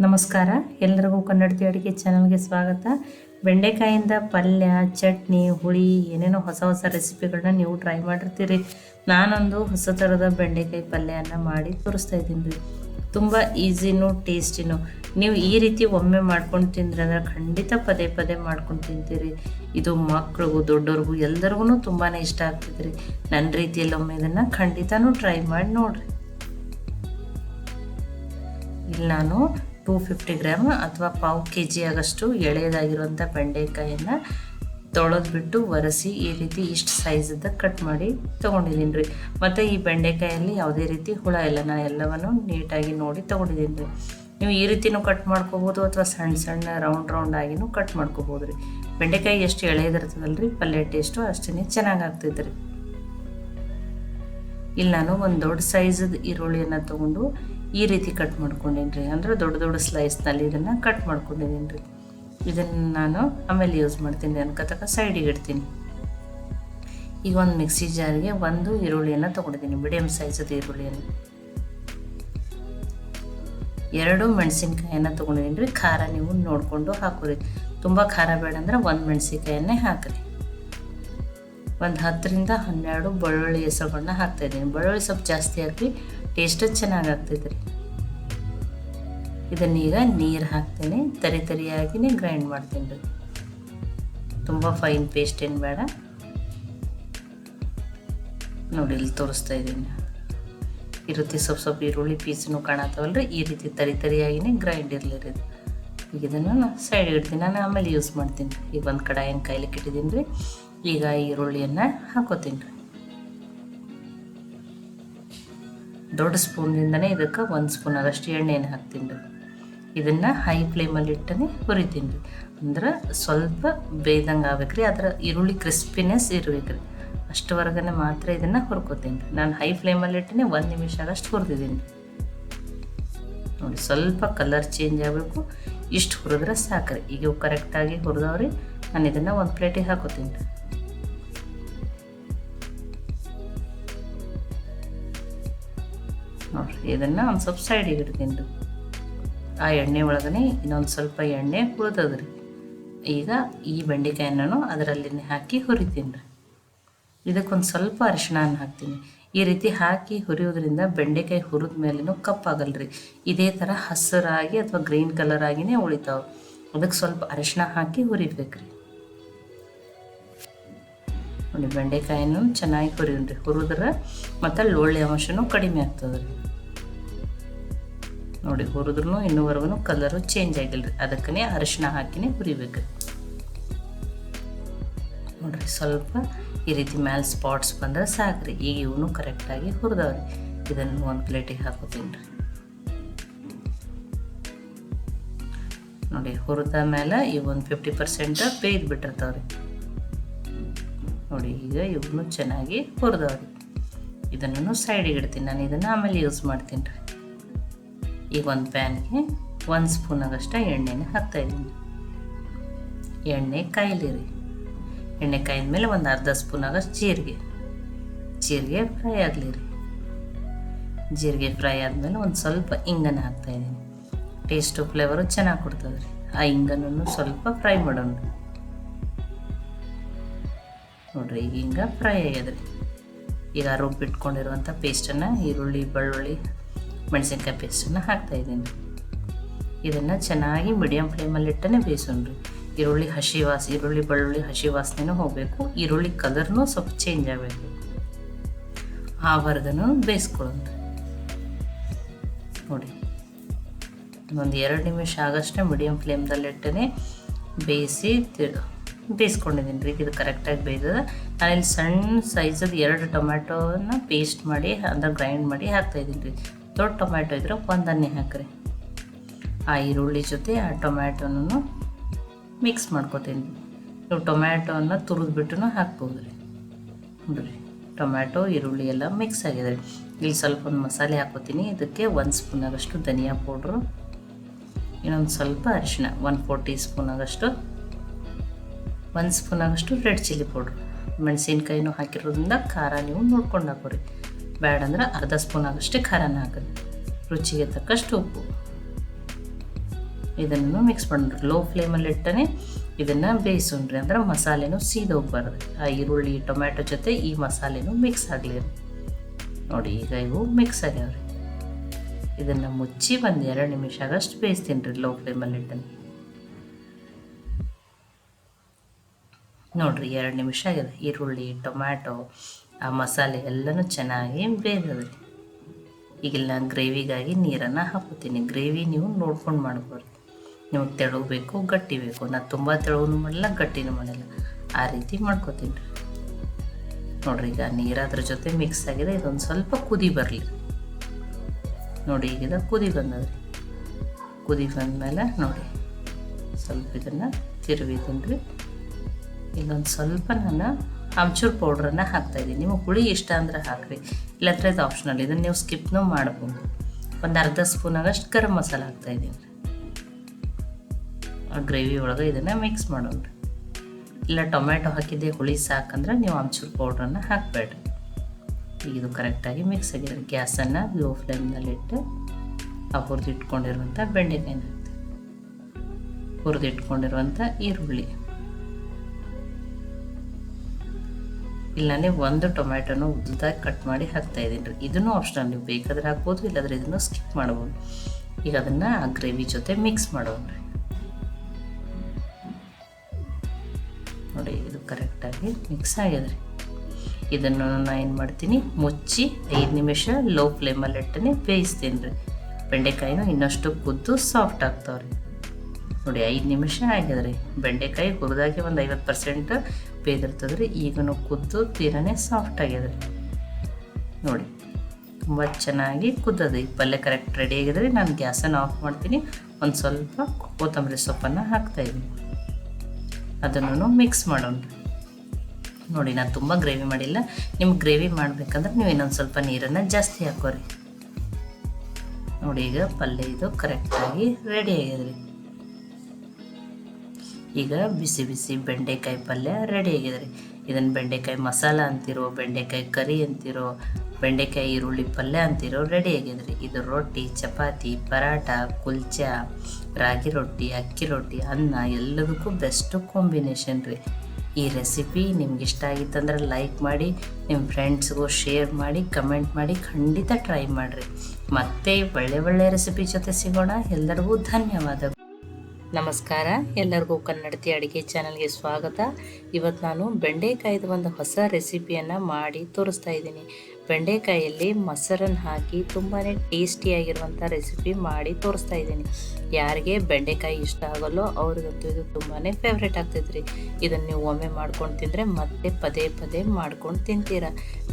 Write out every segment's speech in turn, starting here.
ನಮಸ್ಕಾರ. ಎಲ್ಲರಿಗೂ ಕನ್ನಡತಿ ಅಡುಗೆ ಚಾನಲ್ಗೆ ಸ್ವಾಗತ. ಬೆಂಡೆಕಾಯಿಂದ ಪಲ್ಯ, ಚಟ್ನಿ, ಹುಳಿ, ಏನೇನೋ ಹೊಸ ಹೊಸ ರೆಸಿಪಿಗಳನ್ನ ನೀವು ಟ್ರೈ ಮಾಡಿರ್ತೀರಿ. ನಾನೊಂದು ಹೊಸ ಥರದ ಬೆಂಡೆಕಾಯಿ ಪಲ್ಯನ ಮಾಡಿ ತೋರಿಸ್ತಾ ಇದ್ದೀನಿ ರೀ. ತುಂಬ ಈಸಿನೂ ಟೇಸ್ಟಿನೂ. ನೀವು ಈ ರೀತಿ ಒಮ್ಮೆ ಮಾಡ್ಕೊಂಡು ತಿಂದ್ರೆ ಅಂದ್ರೆ ಖಂಡಿತ ಪದೇ ಪದೇ ಮಾಡ್ಕೊಂಡು ತಿಂತೀರಿ. ಇದು ಮಕ್ಳಿಗೂ, ದೊಡ್ಡವ್ರಿಗೂ, ಎಲ್ಲರಿಗೂ ತುಂಬಾ ಇಷ್ಟ ಆಗ್ತಿದ್ರಿ ನನ್ನ ರೀತಿಯಲ್ಲಿ ಒಮ್ಮೆ ಇದನ್ನು ಖಂಡಿತನೂ ಟ್ರೈ ಮಾಡಿ ನೋಡಿರಿ. ಇಲ್ಲಿ ನಾನು ಟೂ ಫಿಫ್ಟಿ ಗ್ರಾಮ್ ಅಥವಾ ಪಾವು ಕೆ ಜಿ ಆಗಷ್ಟು ಎಳೆಯದಾಗಿರುವಂಥ ಬೆಂಡೆಕಾಯನ್ನು ತೊಳೆದ್ಬಿಟ್ಟು ಒರೆಸಿ ಈ ರೀತಿ ಇಷ್ಟು ಸೈಜದ ಕಟ್ ಮಾಡಿ ತೊಗೊಂಡಿದ್ದೀನಿ ರೀ. ಮತ್ತು ಈ ಬೆಂಡೆಕಾಯಲ್ಲಿ ಯಾವುದೇ ರೀತಿ ಹುಳ ಇಲ್ಲ, ನಾನು ಎಲ್ಲವನ್ನು ನೀಟಾಗಿ ನೋಡಿ ತೊಗೊಂಡಿದ್ದೀನಿ ರೀ. ನೀವು ಈ ರೀತಿನೂ ಕಟ್ ಮಾಡ್ಕೋಬೋದು ಅಥವಾ ಸಣ್ಣ ಸಣ್ಣ ರೌಂಡ್ ರೌಂಡ್ ಆಗಿನೂ ಕಟ್ ಮಾಡ್ಕೋಬೋದು ರೀ. ಬೆಂಡೆಕಾಯಿ ಎಷ್ಟು ಎಳೆಯದಿರ್ತದಲ್ಲ ರೀ ಪಲ್ಯ ಟೇಸ್ಟು ಅಷ್ಟೇ ಚೆನ್ನಾಗಿ ಆಗ್ತೈತೆ ರೀ. ಇಲ್ಲಿ ನಾನು ಒಂದು ದೊಡ್ಡ ಸೈಜದ ಈರುಳ್ಳಿಯನ್ನು ತೊಗೊಂಡು ಈ ರೀತಿ ಕಟ್ ಮಾಡ್ಕೊಂಡಿನ್ರಿ ರೀ. ಅಂದರೆ ದೊಡ್ಡ ದೊಡ್ಡ ಸ್ಲೈಸ್ನಲ್ಲಿ ಇದನ್ನು ಕಟ್ ಮಾಡ್ಕೊಂಡಿದ್ದೀನಿ ರೀ. ಇದನ್ನು ನಾನು ಆಮೇಲೆ ಯೂಸ್ ಮಾಡ್ತೀನಿ ಅನ್ಕೋತಕ್ಕ ಸೈಡಿಗೆ ಇಡ್ತೀನಿ. ಈಗ ಒಂದು ಮಿಕ್ಸಿ ಜಾರಿಗೆ ಒಂದು ಈರುಳ್ಳಿಯನ್ನು ತೊಗೊಂಡಿದ್ದೀನಿ ಮೀಡಿಯಮ್ ಸೈಜದ ಈರುಳ್ಳಿಯನ್ನು. ಎರಡು ಮೆಣಸಿನ್ಕಾಯನ್ನು ತೊಗೊಂಡಿದ್ದೀನಿ ರೀ. ಖಾರ ನೀವು ನೋಡಿಕೊಂಡು ಹಾಕೋರಿ. ತುಂಬ ಖಾರ ಬೇಡ ಅಂದ್ರೆ ಒಂದು ಮೆಣಸಿನ್ಕಾಯನ್ನೇ ಹಾಕಿರಿ. ಒಂದು ಹತ್ತರಿಂದ ಹನ್ನೆರಡು ಬೆಳ್ಳುಳ್ಳಿ ಹೆಸರುಗಳನ್ನ ಹಾಕ್ತಾಯಿದ್ದೀನಿ ಬೆಳ್ಳುಳ್ಳಿ ಸ್ವಲ್ಪ ಜಾಸ್ತಿ ಹಾಕಿ ಟೇಸ್ಟ್ ಚೆನ್ನಾಗಿ ಆಗ್ತೈತೆ ರೀ. ಇದನ್ನೀಗ ನೀರು ಹಾಕ್ತೇನೆ, ತರಿ ತರಿಯಾಗಿನೇ ಗ್ರೈಂಡ್ ಮಾಡ್ತೀನಿ ರೀ. ತುಂಬ ಫೈನ್ ಪೇಸ್ಟ್ ಏನು ಬೇಡ. ನೋಡಿ, ಇಲ್ಲಿ ತೋರಿಸ್ತಾ ಇದ್ದೀನಿ. ಈ ರೀತಿ ಸ್ವಲ್ಪ ಸ್ವಲ್ಪ ಈರುಳ್ಳಿ ಪೀಸನ್ನು ರೀ ಈ ರೀತಿ ತರಿ ತರಿಯಾಗಿನೇ ಗ್ರೈಂಡ್ ಇರಲಿ ರೀ ಈಗ ಇದನ್ನು ನಾನು ಸೈಡ್ ಇಡ್ತೀನಿ ನಾನು ಆಮೇಲೆ ಯೂಸ್ ಮಾಡ್ತೀನಿ. ಈಗ ಒಂದು ಕಡಾಯಿನ ಕಾಯ್ಲಿಕ್ಕೆ ಇಟ್ಟಿದ್ದೀನಿ ರೀ. ಈಗ ಈರುಳ್ಳಿಯನ್ನು ಹಾಕೋತೀನಿ ರೀ. ದೊಡ್ಡ ಸ್ಪೂನ್ದಿಂದನೇ ಇದಕ್ಕೆ ಒಂದು ಸ್ಪೂನ್ ಆಗಷ್ಟು ಎಣ್ಣೆಯನ್ನು ಹಾಕ್ತೀನಿ. ರೀ ಇದನ್ನು ಹೈ ಫ್ಲೇಮಲ್ಲಿ ಇಟ್ಟನೆ ಹುರಿತೀನಿ. ರೀ ಅಂದ್ರೆ ಸ್ವಲ್ಪ ಬೇಯ್ದಂಗೆ ಆಗ್ಬೇಕು ರೀ ಅದರ ಈರುಳ್ಳಿ ಕ್ರಿಸ್ಪಿನೆಸ್ ಇರ್ಬೇಕು ರೀ ಮಾತ್ರ ಇದನ್ನು ಹುರ್ಕೋತೀನಿ. ರೀ ನಾನು ಹೈ ಫ್ಲೇಮಲ್ಲಿ ಇಟ್ಟನೆ ಒಂದು ನಿಮಿಷ ಆಗಷ್ಟು ಹುರಿದಿದ್ದೀನಿ. ನೋಡಿ, ಸ್ವಲ್ಪ ಕಲರ್ ಚೇಂಜ್ ಆಗಬೇಕು. ಇಷ್ಟು ಹುರಿದ್ರೆ ಸಾಕ್ರಿ. ಈಗ ಕರೆಕ್ಟಾಗಿ ಹುರಿದವ್ರಿ. ನಾನು ಇದನ್ನು ಒಂದು ಪ್ಲೇಟಿಗೆ ಹಾಕೋತೀನಿ. ರೀ ನೋಡಿರಿ. ಇದನ್ನು ಒಂದು ಸ್ವಲ್ಪ ಸೈಡಿಗೆ ಇಡ್ತೀನಿ ರೀ ಆ ಎಣ್ಣೆ ಒಳಗನೆ ಇನ್ನೊಂದು ಸ್ವಲ್ಪ ಎಣ್ಣೆ ಹುರಿದದ್ರಿ. ಈಗ ಈ ಬೆಂಡೆಕಾಯನ್ನು ಅದರಲ್ಲಿ ಹಾಕಿ ಹುರಿತೀನಿ. ರೀ ಇದಕ್ಕೊಂದು ಸ್ವಲ್ಪ ಅರಿಶಿನ ಹಾಕ್ತೀನಿ. ಈ ರೀತಿ ಹಾಕಿ ಹುರಿಯೋದ್ರಿಂದ ಬೆಂಡೆಕಾಯಿ ಹುರಿದ ಮೇಲೇನು ಕಪ್ಪಾಗಲ್ರಿ. ಇದೇ ಥರ ಹಸಿರಾಗಿ ಅಥವಾ ಗ್ರೀನ್ ಕಲರ್ ಆಗಿನೇ ಉಳಿತಾವೆ. ಅದಕ್ಕೆ ಸ್ವಲ್ಪ ಅರಿಶಿಣ ಹಾಕಿ ಹುರಿಬೇಕು ರೀ ನೋಡಿ, ಬೆಂಡೆಕಾಯಿನೂ ಚೆನ್ನಾಗಿ ಹುರಿಯೋನ್ರಿ. ಹುರಿದ್ರೆ ಮತ್ತು ಲೋಳ್ಳೆ ಅಂಶನೂ ಕಡಿಮೆ ಆಗ್ತದೆ ನೋಡಿ ಹುರಿದ್ರೂ ಇನ್ನೂವರೆಗೂ ಕಲರು ಚೇಂಜ್ ಆಗಿಲ್ಲ ರೀ ಅದಕ್ಕೇ ಅರಿಶಿನ ಹಾಕಿನೇ ಹುರಿಬೇಕು. ನೋಡಿರಿ ಸ್ವಲ್ಪ ಈ ರೀತಿ ಮ್ಯಾಲೆ ಸ್ಪಾಟ್ಸ್ ಬಂದ್ರೆ ರೀ ಈಗ ಇವನು ಕರೆಕ್ಟಾಗಿ ಹುರಿದವ್ರಿ. ಇದನ್ನು ಒಂದು ಪ್ಲೇಟಿಗೆ ಹಾಕೋತೀನಿ ರೀ. ನೋಡಿ ಹುರಿದ ಮೇಲೆ ಇವು ಒಂದು ಫಿಫ್ಟಿ ಪರ್ಸೆಂಟ್ ಬೇಯ್ದು ಬಿಟ್ಟಿರ್ತಾವ್ರಿ ನೋಡಿ ಈಗ ಇವನು ಚೆನ್ನಾಗಿ ಹುರಿದವ್ರಿ. ಇದನ್ನು ಸೈಡಿಗೆ ಇಡ್ತೀನಿ. ನಾನು ಇದನ್ನು ಆಮೇಲೆ ಯೂಸ್ ಮಾಡ್ತೀನಿ ರೀ. ಈಗ ಒಂದು ಪ್ಯಾನ್ಗೆ ಒಂದು ಸ್ಪೂನ್ ಆಗಷ್ಟೇ ಎಣ್ಣೆನ ಹಾಕ್ತಾಯಿದ್ದೀನಿ ಎಣ್ಣೆ ಕಾಯಲಿರಿ. ಎಣ್ಣೆ ಕಾಯಿದ ಮೇಲೆ ಒಂದು ಅರ್ಧ ಸ್ಪೂನ್ ಆಗಷ್ಟು ಜೀರಿಗೆ. ಜೀರಿಗೆ ಫ್ರೈ ಆಗಲಿ ರೀ ಜೀರಿಗೆ ಫ್ರೈ ಆದಮೇಲೆ ಒಂದು ಸ್ವಲ್ಪ ಇಂಗನ್ನು ಹಾಕ್ತಾಯಿದ್ದೀನಿ ಟೇಸ್ಟು ಫ್ಲೇವರು ಚೆನ್ನಾಗಿ ಕೊಡ್ತದೆ ರೀ ಆ ಇಂಗನನ್ನು ಸ್ವಲ್ಪ ಫ್ರೈ ಮಾಡೋಣ. ನೋಡಿರಿ, ಈಗ ಹಿಂಗೆ ಫ್ರೈ ಆಗ್ಯದ್ರಿ. ಈಗ ರುಬ್ಬಿಟ್ಕೊಂಡಿರುವಂಥ ಪೇಸ್ಟನ್ನು ಈರುಳ್ಳಿ, ಬೆಳ್ಳುಳ್ಳಿ ಮೆಣಸಿನ್ಕಾಯಿ ಪೇಸ್ಟನ್ನು ಹಾಕ್ತಾಯಿದ್ದೀನಿ ಇದನ್ನು ಚೆನ್ನಾಗಿ ಮೀಡಿಯಮ್ ಫ್ಲೇಮಲ್ಲಿ ಬೇಯಿಸೋಣ ಬೇಯಿಸೋಣ್ರಿ. ಈರುಳ್ಳಿ ಹಸಿ ವಾಸ, ಈರುಳ್ಳಿ ಬೆಳ್ಳುಳ್ಳಿ ಹಸಿ ವಾಸನೆನೂ ಹೋಗಬೇಕು. ಈರುಳ್ಳಿ ಕಲರ್ನೂ ಸ್ವಲ್ಪ ಚೇಂಜ್ ಆಗಬೇಕು. ಆವರ್ಗನೂ ಬೇಯಿಸ್ಕೊಳ್ಳೋಣ ನೋಡಿ. ಒಂದು ಎರಡು ನಿಮಿಷ ಆಗಷ್ಟೇ ಮೀಡಿಯಮ್ ಫ್ಲೇಮ್ದಲ್ಲಿ ಇಟ್ಟನೆ ಬೇಯಿಸಿ ಬೇಯಿಸ್ಕೊಂಡಿದ್ದೀನಿ ರೀ ಇದು ಕರೆಕ್ಟಾಗಿ ಬೇಯ್ದದ. ನಾನಿಲ್ಲಿ ಸಣ್ಣ ಸೈಜದ ಎರಡು ಟೊಮ್ಯಾಟೋನ ಪೇಸ್ಟ್ ಮಾಡಿ ಅಂದ್ರೆ ಗ್ರೈಂಡ್ ಮಾಡಿ ಹಾಕ್ತಾಯಿದ್ದೀನಿ ರೀ ದೊಡ್ಡ ಟೊಮ್ಯಾಟೊ ಇದ್ರೆ ಒಂದನ್ನೇ ಹಾಕ್ರಿ. ಆ ಈರುಳ್ಳಿ ಜೊತೆ ಆ ಟೊಮ್ಯಾಟೊನೂ ಮಿಕ್ಸ್ ಮಾಡ್ಕೊತೀನಿ. ನೀವು ಟೊಮ್ಯಾಟೊನ ತುರಿದ್ಬಿಟ್ಟು ಹಾಕ್ಬೋದು ರೀ. ನೋಡಿರಿ, ಟೊಮ್ಯಾಟೊ, ಈರುಳ್ಳಿ ಎಲ್ಲ ಮಿಕ್ಸ್ ಆಗಿದೆ ರೀ. ಇಲ್ಲಿ ಸ್ವಲ್ಪ ಒಂದು ಮಸಾಲೆ ಹಾಕೋತೀನಿ. ಇದಕ್ಕೆ ಒಂದು ಸ್ಪೂನ್ ಆಗಷ್ಟು ಧನಿಯಾ ಪೌಡ್ರು, ಇನ್ನೊಂದು ಸ್ವಲ್ಪ ಅರಿಶಿಣ ಒನ್ ಫೋರ್ ಟೀ ಸ್ಪೂನ್ ಆಗಷ್ಟು ಒಂದು ಸ್ಪೂನ್ ಆಗಷ್ಟು ರೆಡ್ ಚಿಲ್ಲಿ ಪೌಡ್ರು. ಮೆಣಸಿನ್ಕಾಯಿನೂ ಹಾಕಿರೋದ್ರಿಂದ ಖಾರ ನೀವು ನೋಡ್ಕೊಂಡು ಹಾಕೋರಿ. ಬೇಡ ಅಂದ್ರೆ ಅರ್ಧ ಸ್ಪೂನ್ ಆಗಷ್ಟೇ ಖಾರನ ಹಾಕಿದೆ. ರುಚಿಗೆ ತಕ್ಕಷ್ಟು ಉಪ್ಪು. ಇದನ್ನು ಮಿಕ್ಸ್ ಮಾಡ್ರಿ ಲೋ ಫ್ಲೇಮಲ್ಲಿ ಇಟ್ಟನೆ ಇದನ್ನು ಬೇಯಿಸೋಣ್ರಿ. ಅಂದ್ರೆ ಮಸಾಲೆನೂ ಸೀದೋಗ್ಬಾರ್ದು ಆ ಈರುಳ್ಳಿ, ಟೊಮ್ಯಾಟೊ ಜೊತೆ ಈ ಮಸಾಲೆನೂ ಮಿಕ್ಸ್ ಆಗಲಿ ನೋಡಿ, ಈಗ ಇವು ಮಿಕ್ಸ್ ಆಗ್ಯಾವ್ರಿ. ಇದನ್ನು ಮುಚ್ಚಿ ಒಂದು ಎರಡು ನಿಮಿಷ ಆಗಷ್ಟು ಬೇಯಿಸ್ತೀನಿ ರೀ ಲೋ ಫ್ಲೇಮಲ್ಲಿ ಇಟ್ಟನೆ. ನೋಡ್ರಿ, ಎರಡು ನಿಮಿಷ ಆಗಿದೆ. ಈರುಳ್ಳಿ, ಟೊಮ್ಯಾಟೊ ಆ ಮಸಾಲೆ ಎಲ್ಲನೂ ಚೆನ್ನಾಗಿ ಬೇಯ್ದದ್ರಿ ನಾನು ಗ್ರೇವಿಗಾಗಿ ನೀರನ್ನು ಹಾಕೋತೀನಿ ಗ್ರೇವಿ ನೀವು ನೋಡ್ಕೊಂಡು ಮಾಡ್ಬೋದು ನಿಮಗೆ ತೆಳು ಬೇಕು ಗಟ್ಟಿ ಬೇಕು. ನಾನು ತುಂಬ ತೆಳುವೂ ಮಾಡಲ್ಲ, ಗಟ್ಟಿನೂ ಮಾಡಲ್ಲ. ಆ ರೀತಿ ಮಾಡ್ಕೋತೀನಿ. ನೋಡಿರಿ, ಈಗ ನೀರು ಅದ್ರ ಜೊತೆ ಮಿಕ್ಸ್ ಆಗಿದೆ. ಇದೊಂದು ಸ್ವಲ್ಪ ಕುದಿ ಬರಲಿ. ನೋಡಿ ಈಗಿದ ಕುದಿ ಬಂದದ್ರಿ. ಕುದಿ ಬಂದಮೇಲೆ ನೋಡಿ, ಸ್ವಲ್ಪ ಇದನ್ನು ತಿರುವಿದ್ದೀನಿ ರೀ. ಇನ್ನೊಂದು ಸ್ವಲ್ಪ ನಾನು ಆಮ್ಚೂರ್ ಪೌಡ್ರನ್ನು ಹಾಕ್ತಾಯಿದ್ದೀನಿ ನಿಮಗೆ ಹುಳಿ ಇಷ್ಟ ಅಂದರೆ ಹಾಕಿರಿ. ಇಲ್ಲಾಂದ್ರೆ ಇದು ಆಪ್ಷನಲ್ ಇದನ್ನು ನೀವು ಸ್ಕಿಪ್ನೂ ಮಾಡ್ಬೋದು. ಒಂದು ಅರ್ಧ ಸ್ಪೂನ್ ಆಗಷ್ಟು ಗರಂ ಮಸಾಲ ಹಾಕ್ತಾಯಿದ್ದೀನಿ ಗ್ರೇವಿ ಒಳಗೆ ಇದನ್ನು ಮಿಕ್ಸ್ ಮಾಡೋಣ. ಇಲ್ಲ ಟೊಮ್ಯಾಟೊ ಹಾಕಿದ್ದೆ ಹುಳಿ ಸಾಕಂದ್ರೆ ನೀವು ಆಮ್ಚೂರ್ ಪೌಡ್ರನ್ನು ಹಾಕಬೇಡ್ರಿ. ಇದು ಕರೆಕ್ಟಾಗಿ ಮಿಕ್ಸ್ ಆಗಿದೆ ಗ್ಯಾಸನ್ನು ಲೋ ಫ್ಲೇಮ್ನಲ್ಲಿಟ್ಟು ಆ ಹುರಿದಿಟ್ಕೊಂಡಿರುವಂಥ ಬೆಂಡೆಕಾಯಿನ ಹುರಿದಿಟ್ಕೊಂಡಿರುವಂಥ ಈರುಳ್ಳಿ. ಇಲ್ಲಾಂದರೆ ಒಂದು ಟೊಮ್ಯಾಟೊನ ಉದ್ದದಾಗಿ ಕಟ್ ಮಾಡಿ ಹಾಕ್ತಾ ಇದ್ದೀನಿ ರೀ. ಇದನ್ನು ಆಪ್ಷನಲ್ ನೀವು ಬೇಕಾದ್ರೆ ಹಾಕ್ಬೋದು, ಇಲ್ಲಾಂದ್ರೆ ಇದನ್ನು ಸ್ಕಿಪ್ ಮಾಡ್ಬೋದು. ಈಗ ಅದನ್ನು ಆ ಗ್ರೇವಿ ಜೊತೆ ಮಿಕ್ಸ್ ಮಾಡೋಣ ರೀ. ನೋಡಿ, ಇದು ಕರೆಕ್ಟಾಗಿ ಮಿಕ್ಸ್ ಆಗಿದೆ ರೀ. ಇದನ್ನು ನಾನು ಏನು ಮಾಡ್ತೀನಿ, ಮುಚ್ಚಿ ಐದು ನಿಮಿಷ ಲೋ ಫ್ಲೇಮಲ್ಲಿ ಇಟ್ಟನೆ ಬೇಯಿಸ್ತೀನಿ ರೀ. ಬೆಂಡೆಕಾಯಿನೂ ಇನ್ನಷ್ಟು ಕುದ್ದು ಸಾಫ್ಟ್ ಆಗ್ತಾವ್ರಿ ನೋಡಿ, ಐದು ನಿಮಿಷ ಆಗಿದೆ ರೀ. ಬೆಂಡೆಕಾಯಿ ಹುರಿದಾಗಿ ಒಂದು ಐವತ್ತು ಪರ್ಸೆಂಟ್ ಬೇದಿರ್ತದೆ ರೀ ಈಗನು ಕುದ್ದು ತೀರನೇ ಸಾಫ್ಟ್ ಆಗಿದೆ ರೀ ನೋಡಿ, ತುಂಬ ಚೆನ್ನಾಗಿ ಕುದ್ದದು ಈ ಪಲ್ಯ ಕರೆಕ್ಟ್ ರೆಡಿ ಆಗಿದೆ ರೀ, ನಾನು ಗ್ಯಾಸನ್ನು ಆಫ್ ಮಾಡ್ತೀನಿ. ಒಂದು ಸ್ವಲ್ಪ ಕೊತ್ತಂಬರಿ ಸೊಪ್ಪನ್ನು ಹಾಕ್ತಾಯಿದ್ದೀನಿ ಅದನ್ನು ಮಿಕ್ಸ್ ಮಾಡೋಣ. ನೋಡಿ, ನಾನು ತುಂಬ ಗ್ರೇವಿ ಮಾಡಿಲ್ಲ. ನಿಮ್ಗೆ ಗ್ರೇವಿ ಮಾಡಬೇಕಂದ್ರೆ ನೀವು ಇನ್ನೊಂದು ಸ್ವಲ್ಪ ನೀರನ್ನು ಜಾಸ್ತಿ ಹಾಕೋರಿ. ನೋಡಿ, ಈಗ ಪಲ್ಯ ಇದು ಕರೆಕ್ಟಾಗಿ ರೆಡಿ ಆಗಿದೆ ರೀ ಈಗ ಬಿಸಿ ಬಿಸಿ ಬೆಂಡೆಕಾಯಿ ಪಲ್ಯ ರೆಡಿ ಆಗಿದೆ ರೀ. ಇದನ್ನು ಬೆಂಡೆಕಾಯಿ ಮಸಾಲ ಅಂತಿರೋ, ಬೆಂಡೆಕಾಯಿ ಕರಿ ಅಂತಿರೋ, ಬೆಂಡೆಕಾಯಿ ಈರುಳ್ಳಿ ಪಲ್ಯ ಅಂತಿರೋ ರೆಡಿ ರೀ. ಇದು ರೊಟ್ಟಿ, ಚಪಾತಿ ಪರಾಟ ಕುಲ್ಚಾ, ರಾಗಿ ರೊಟ್ಟಿ, ಅಕ್ಕಿ ರೊಟ್ಟಿ, ಅನ್ನ ಎಲ್ಲದಕ್ಕೂ ಬೆಸ್ಟು ಕಾಂಬಿನೇಷನ್ ರೀ. ಈ ರೆಸಿಪಿ ನಿಮ್ಗೆ ಇಷ್ಟ ಆಗಿತ್ತಂದ್ರೆ ಲೈಕ್ ಮಾಡಿ ನಿಮ್ಮ ಫ್ರೆಂಡ್ಸ್ಗೂ ಶೇರ್ ಮಾಡಿ ಕಮೆಂಟ್ ಮಾಡಿ ಖಂಡಿತ ಟ್ರೈ ಮಾಡಿರಿ. ಮತ್ತೆ ಒಳ್ಳೆ ಒಳ್ಳೆ ರೆಸಿಪಿ ಜೊತೆ ಸಿಗೋಣ. ಎಲ್ಲರಿಗೂ ಧನ್ಯವಾದಗಳು. ನಮಸ್ಕಾರ. ಎಲ್ಲರಿಗೂ ಕನ್ನಡತಿ ಅಡುಗೆ ಚಾನಲ್ಗೆ ಸ್ವಾಗತ. ಇವತ್ತು ನಾನು ಬೆಂಡೆಕಾಯಿದ ಒಂದು ಹೊಸ ರೆಸಿಪಿಯನ್ನು ಮಾಡಿ ತೋರಿಸ್ತಾ ಇದ್ದೀನಿ. ಬೆಂಡೆಕಾಯಲ್ಲಿ ಮೊಸರನ್ನು ಹಾಕಿ ತುಂಬಾ ಟೇಸ್ಟಿಯಾಗಿರುವಂಥ ರೆಸಿಪಿ ಮಾಡಿ ತೋರಿಸ್ತಾ ಇದ್ದೀನಿ. ಯಾರಿಗೆ ಬೆಂಡೆಕಾಯಿ ಇಷ್ಟ ಆಗಲ್ಲೋ ಅವ್ರಿಗಂತೂ ಇದು ತುಂಬಾ ಫೇವ್ರೇಟ್ ರೀ ಇದನ್ನು ನೀವು ಒಮ್ಮೆ ಮಾಡ್ಕೊಂಡು ತಿಂದರೆ ಮತ್ತೆ ಪದೇ ಪದೇ ಮಾಡ್ಕೊಂಡು ತಿಂತೀರ.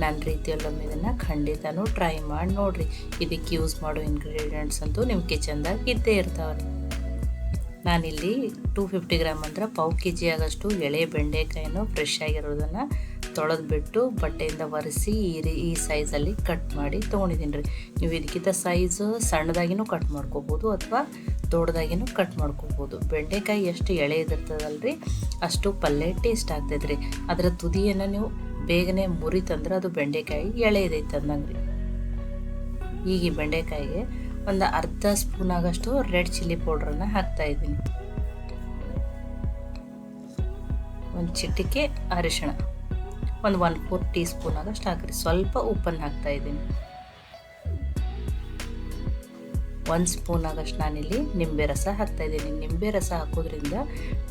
ನನ್ನ ರೀತಿಯಲ್ಲೊಮ್ಮೆ ಇದನ್ನು ಖಂಡಿತನೂ ಟ್ರೈ ಮಾಡಿ ನೋಡಿರಿ. ಇದಕ್ಕೆ ಯೂಸ್ ಮಾಡೋ ಇಂಗ್ರೀಡಿಯೆಂಟ್ಸ್ ಅಂತೂ ನಿಮ್ಮ ಕಿಚನ್ದಾಗ ಇದ್ದೇ ಇರ್ತಾವೆ ನಾನಿಲ್ಲಿ ಟೂ ಫಿಫ್ಟಿ ಗ್ರಾಮ್ ಅಂದ್ರೆ ಪಾವು ಕೆ ಜಿ ಆಗಷ್ಟು ಎಳೆ ಬೆಂಡೆಕಾಯಿನೂ ಫ್ರೆಶ್ ಆಗಿರೋದನ್ನು ತೊಳೆದ್ಬಿಟ್ಟು ಬಟ್ಟೆಯಿಂದ ಒರೆಸಿ ಈ ರೀ, ಈ ಸೈಜಲ್ಲಿ ಕಟ್ ಮಾಡಿ ತೊಗೊಂಡಿದ್ದೀನಿ ರೀ. ನೀವು ಇದಕ್ಕಿಂತ ಸೈಜು ಸಣ್ಣದಾಗಿನೂ ಕಟ್ ಮಾಡ್ಕೋಬೋದು ಅಥವಾ ದೊಡ್ಡದಾಗಿನೂ ಕಟ್ ಮಾಡ್ಕೋಬೋದು. ಬೆಂಡೆಕಾಯಿ ಎಷ್ಟು ಎಳೆ ರೀ ಅಷ್ಟು ಪಲ್ಯ ಟೇಸ್ಟ್ ಆಗ್ತೈತೆ ರೀ. ಅದರ ತುದಿಯನ್ನು ನೀವು ಬೇಗನೆ ಮುರಿತಂದ್ರೆ ಅದು ಬೆಂಡೆಕಾಯಿ ಎಳೆ ಇದೈತೆ ಅಂದಂಗೆ ರೀ ಈಗ ಈ ಬೆಂಡೆಕಾಯಿಗೆ ಒಂದು ಅರ್ಧ ಸ್ಪೂನ್ ಆಗಷ್ಟು ರೆಡ್ ಚಿಲ್ಲಿ ಪೌಡ್ರನ್ನು ಹಾಕ್ತಾ ಇದ್ದೀನಿ. ಒಂದು ಚಿಟಿಕೆ ಅರಿಶಿಣ. ಒಂದು ಒನ್ ಫೋರ್ ಟೀ ಸ್ಪೂನ್ ಆಗಷ್ಟು ಹಾಕ್ರಿ. ಸ್ವಲ್ಪ ಉಪ್ಪನ್ನು ಹಾಕ್ತಾ ಇದ್ದೀನಿ. ಒಂದು ಸ್ಪೂನ್ ಆಗಷ್ಟು ನಾನಿಲ್ಲಿ ನಿಂಬೆ ರಸ ಹಾಕ್ತಾ ಇದ್ದೀನಿ. ನಿಂಬೆ ರಸ ಹಾಕೋದ್ರಿಂದ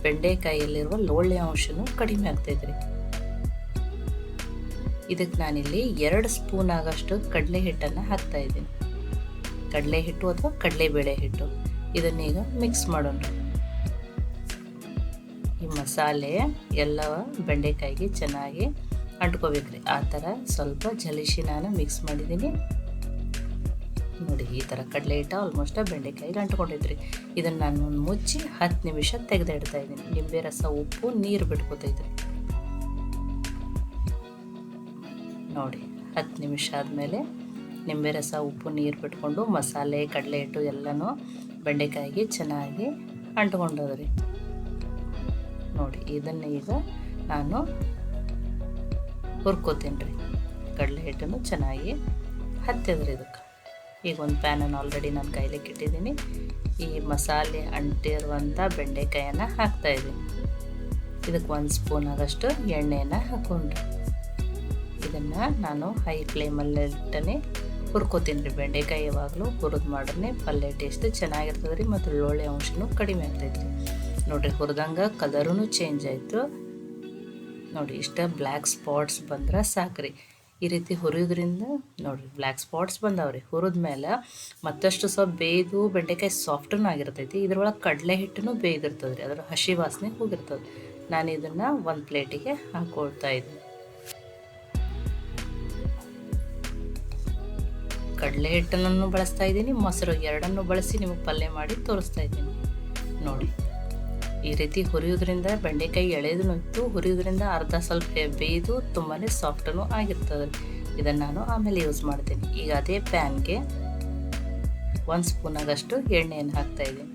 ಬೆಂಡೆಕಾಯಿಯಲ್ಲಿರುವ ಲೋಳೆ ಅಂಶನೂ ಕಡಿಮೆ ಆಗ್ತೈತ್ರಿ ಇದಕ್ಕೆ ನಾನಿಲ್ಲಿ ಎರಡು ಸ್ಪೂನ್ ಆಗಷ್ಟು ಕಡಲೆ ಹಿಟ್ಟನ್ನು ಹಾಕ್ತಾ ಇದ್ದೀನಿ. ಕಡಲೆ ಹಿಟ್ಟು ಅಥವಾ ಕಡಲೆಬೇಳೆ ಹಿಟ್ಟು. ಇದನ್ನೀಗ ಮಿಕ್ಸ್ ಮಾಡೋಣ. ಈ ಮಸಾಲೆ ಎಲ್ಲ ಬೆಂಡೆಕಾಯಿಗೆ ಚೆನ್ನಾಗಿ ಅಂಟ್ಕೋಬೇಕ್ರಿ. ಆ ಥರ ಸ್ವಲ್ಪ ಜಲಿಸಿ ನಾನು ಮಿಕ್ಸ್ ಮಾಡಿದ್ದೀನಿ. ನೋಡಿ, ಈ ಥರ ಕಡಲೆ ಹಿಟ್ಟು ಆಲ್ಮೋಸ್ಟ್ ಬೆಂಡೆಕಾಯಿಗೆ ಅಂಟ್ಕೊಂಡಿದ್ರಿ. ಇದನ್ನು ನಾನು ಮುಚ್ಚಿ ಹತ್ತು ನಿಮಿಷ ತೆಗೆದು ಇಡ್ತಾ ಇದ್ದೀನಿ. ನಿಂಬೆ ರಸ, ಉಪ್ಪು, ನೀರು ಬಿಟ್ಕೋತೈತ್ರಿ ನೋಡಿ, ಹತ್ತು ನಿಮಿಷ ಆದಮೇಲೆ ನಿಂಬೆ ರಸ, ಉಪ್ಪು, ನೀರು ಬಿಟ್ಕೊಂಡು ಮಸಾಲೆ ಕಡಲೆ ಹಿಟ್ಟು ಎಲ್ಲನೂ ಬೆಂಡೆಕಾಯಿಗೆ ಚೆನ್ನಾಗಿ ಅಂಟ್ಕೊಂಡದ್ರಿ. ನೋಡಿ, ಇದನ್ನು ಈಗ ನಾನು ಹುರ್ಕೋತೀನಿ ರೀ ಕಡಲೆ ಹಿಟ್ಟನ್ನು ಚೆನ್ನಾಗಿ ಹತ್ತಿದ್ರಿ ಇದಕ್ಕೆ. ಈಗ ಒಂದು ಪ್ಯಾನನ್ನು ಆಲ್ರೆಡಿ ನಾನು ಕೈಲಿಕ್ಕೆ ಇಟ್ಟಿದ್ದೀನಿ ಈ ಮಸಾಲೆ ಅಂಟಿರುವಂಥ ಬೆಂಡೆಕಾಯನ್ನು ಹಾಕ್ತಾಯಿದ್ದೀನಿ ಇದಕ್ಕೆ ಒಂದು ಸ್ಪೂನ್ ಆದಷ್ಟು ಎಣ್ಣೆಯನ್ನು ಹಾಕೊಂಡ್ರಿ ಇದನ್ನು ನಾನು ಹೈ ಫ್ಲೇಮಲ್ಲಿ ಇಟ್ಟನೆ ಹುರ್ಕೋತೀನಿ ರೀ ಬೆಂಡೆಕಾಯಿ ಯಾವಾಗಲೂ ಹುರಿದು ಮಾಡ್ರೆ ಪಲ್ಯ ಟೇಸ್ಟ್ ಚೆನ್ನಾಗಿರ್ತದೆ ರೀ ಮತ್ತು ಒಳ್ಳೆ ಅಂಶನೂ ಕಡಿಮೆ ಆಗ್ತೈತೆ. ನೋಡಿರಿ ಹುರಿದಂಗೆ ಕಲರೂ ಚೇಂಜ್ ಆಯಿತು. ನೋಡಿ ಇಷ್ಟ ಬ್ಲ್ಯಾಕ್ ಸ್ಪಾಟ್ಸ್ ಬಂದ್ರೆ ಸಾಕ್ರಿ. ಈ ರೀತಿ ಹುರಿಯೋದ್ರಿಂದ ನೋಡಿರಿ ಬ್ಲ್ಯಾಕ್ ಸ್ಪಾಟ್ಸ್ ಬಂದಾವ್ರಿ. ಹುರಿದ ಮೇಲೆ ಮತ್ತಷ್ಟು ಸ್ವಲ್ಪ ಬೇಯ್ದು ಬೆಂಡೆಕಾಯಿ ಸಾಫ್ಟನೂ ಆಗಿರ್ತೈತಿ. ಇದ್ರೊಳಗೆ ಕಡಲೆ ಹಿಟ್ಟೂ ಬೇಯ್ದಿರ್ತದೆ ರೀ ಅದರ ಹಸಿ ವಾಸನೆ ಹೋಗಿರ್ತದೆ. ನಾನು ಇದನ್ನು ಒಂದು ಪ್ಲೇಟಿಗೆ ಹಾಕೊಳ್ತಾ ಇದ್ದೀನಿ. ಕಡಲೆ ಹಿಟ್ಟನ್ನು ಬಳಸ್ತಾ ಇದ್ದೀನಿ, ಮೊಸರು ಎರಡನ್ನು ಬಳಸಿ ನಿಮಗೆ ಪಲ್ಯ ಮಾಡಿ ತೋರಿಸ್ತಾ ಇದ್ದೀನಿ. ನೋಡಿ, ಈ ರೀತಿ ಹುರಿಯೋದ್ರಿಂದ ಬೆಂಡೆಕಾಯಿ ಎಳೆದು ಇತ್ತು ಹುರಿಯೋದ್ರಿಂದ ಅರ್ಧ ಸ್ವಲ್ಪ ಬೇಯ್ದು ತುಂಬಾ ಸಾಫ್ಟೂ ಆಗಿರ್ತದೆ. ಇದನ್ನು ನಾನು ಆಮೇಲೆ ಯೂಸ್ ಮಾಡ್ತೀನಿ. ಈಗ ಅದೇ ಪ್ಯಾನ್ಗೆ ಒಂದು ಸ್ಪೂನಾಗಷ್ಟು ಎಣ್ಣೆಯನ್ನು ಹಾಕ್ತಾಯಿದ್ದೀನಿ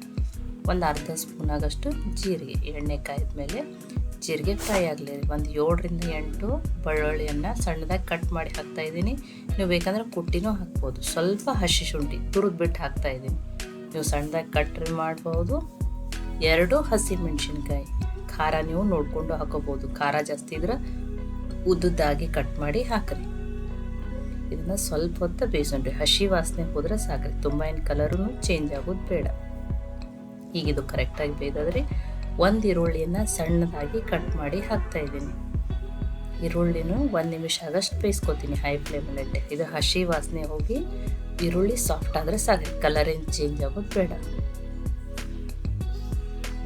ಒಂದು ಅರ್ಧ ಸ್ಪೂನ್ ಆಗಷ್ಟು ಜೀರಿಗೆ, ಎಣ್ಣೆ ಕಾಯಿದ ಮೇಲೆ ಜೀರಿಗೆ ಫ್ರೈ ಆಗಲಿ, ಒಂದು ಏಳರಿಂದ ಎಂಟು ಬೆಳ್ಳುಳ್ಳಿಯನ್ನು ಸಣ್ಣದಾಗಿ ಕಟ್ ಮಾಡಿ ಹಾಕ್ತಾ ಇದ್ದೀನಿ. ನೀವು ಬೇಕಂದ್ರೆ ಕುಟ್ಟಿನೂ ಹಾಕ್ಬೋದು. ಸ್ವಲ್ಪ ಹಸಿ ಶುಂಠಿ ತುರಿದು ಬಿಟ್ಟು ಹಾಕ್ತಾಯಿದ್ದೀನಿ ನೀವು ಸಣ್ಣದಾಗಿ ಕಟ್ರಿ ಮಾಡ್ಬೋದು. ಎರಡು ಹಸಿ ಮೆಣಸಿನ್ಕಾಯಿ ಖಾರ ನೀವು ನೋಡಿಕೊಂಡು ಹಾಕೋಬೋದು. ಖಾರ ಜಾಸ್ತಿ ಇದ್ರೆ ಉದ್ದುದ್ದಾಗಿ ಕಟ್ ಮಾಡಿ ಹಾಕ್ರಿ. ಇದನ್ನು ಸ್ವಲ್ಪ ಹೊತ್ತು ಬೇಯಿಸೋಣ್ರಿ ಹಸಿ ವಾಸನೆ ಹೋದ್ರೆ ಸಾಕ್ರಿ. ತುಂಬ ಏನು ಕಲರೂ ಚೇಂಜ್ ಆಗೋದು ಬೇಡ. ಈಗ ಇದು ಕರೆಕ್ಟಾಗಿ ಬೇಯ್ದದ್ರಿ. ಒಂದು ಈರುಳ್ಳಿಯನ್ನು ಸಣ್ಣದಾಗಿ ಕಟ್ ಮಾಡಿ ಹಾಕ್ತಾ ಇದ್ದೀನಿ. ಈರುಳ್ಳಿನೂ ಒಂದು ನಿಮಿಷ ಆದಷ್ಟು ಬೇಯಿಸ್ಕೊತೀನಿ ಹೈ ಫ್ಲೇಮಲ್ಲಿ ಇಟ್ಟೆ. ಇದು ಹಸಿ ವಾಸನೆ ಹೋಗಿ ಈರುಳ್ಳಿ ಸಾಫ್ಟ್ ಆದರೆ ಸಾಕು ಕಲರ್ ಏನು ಚೇಂಜ್ ಆಗೋದು ಬೇಡ.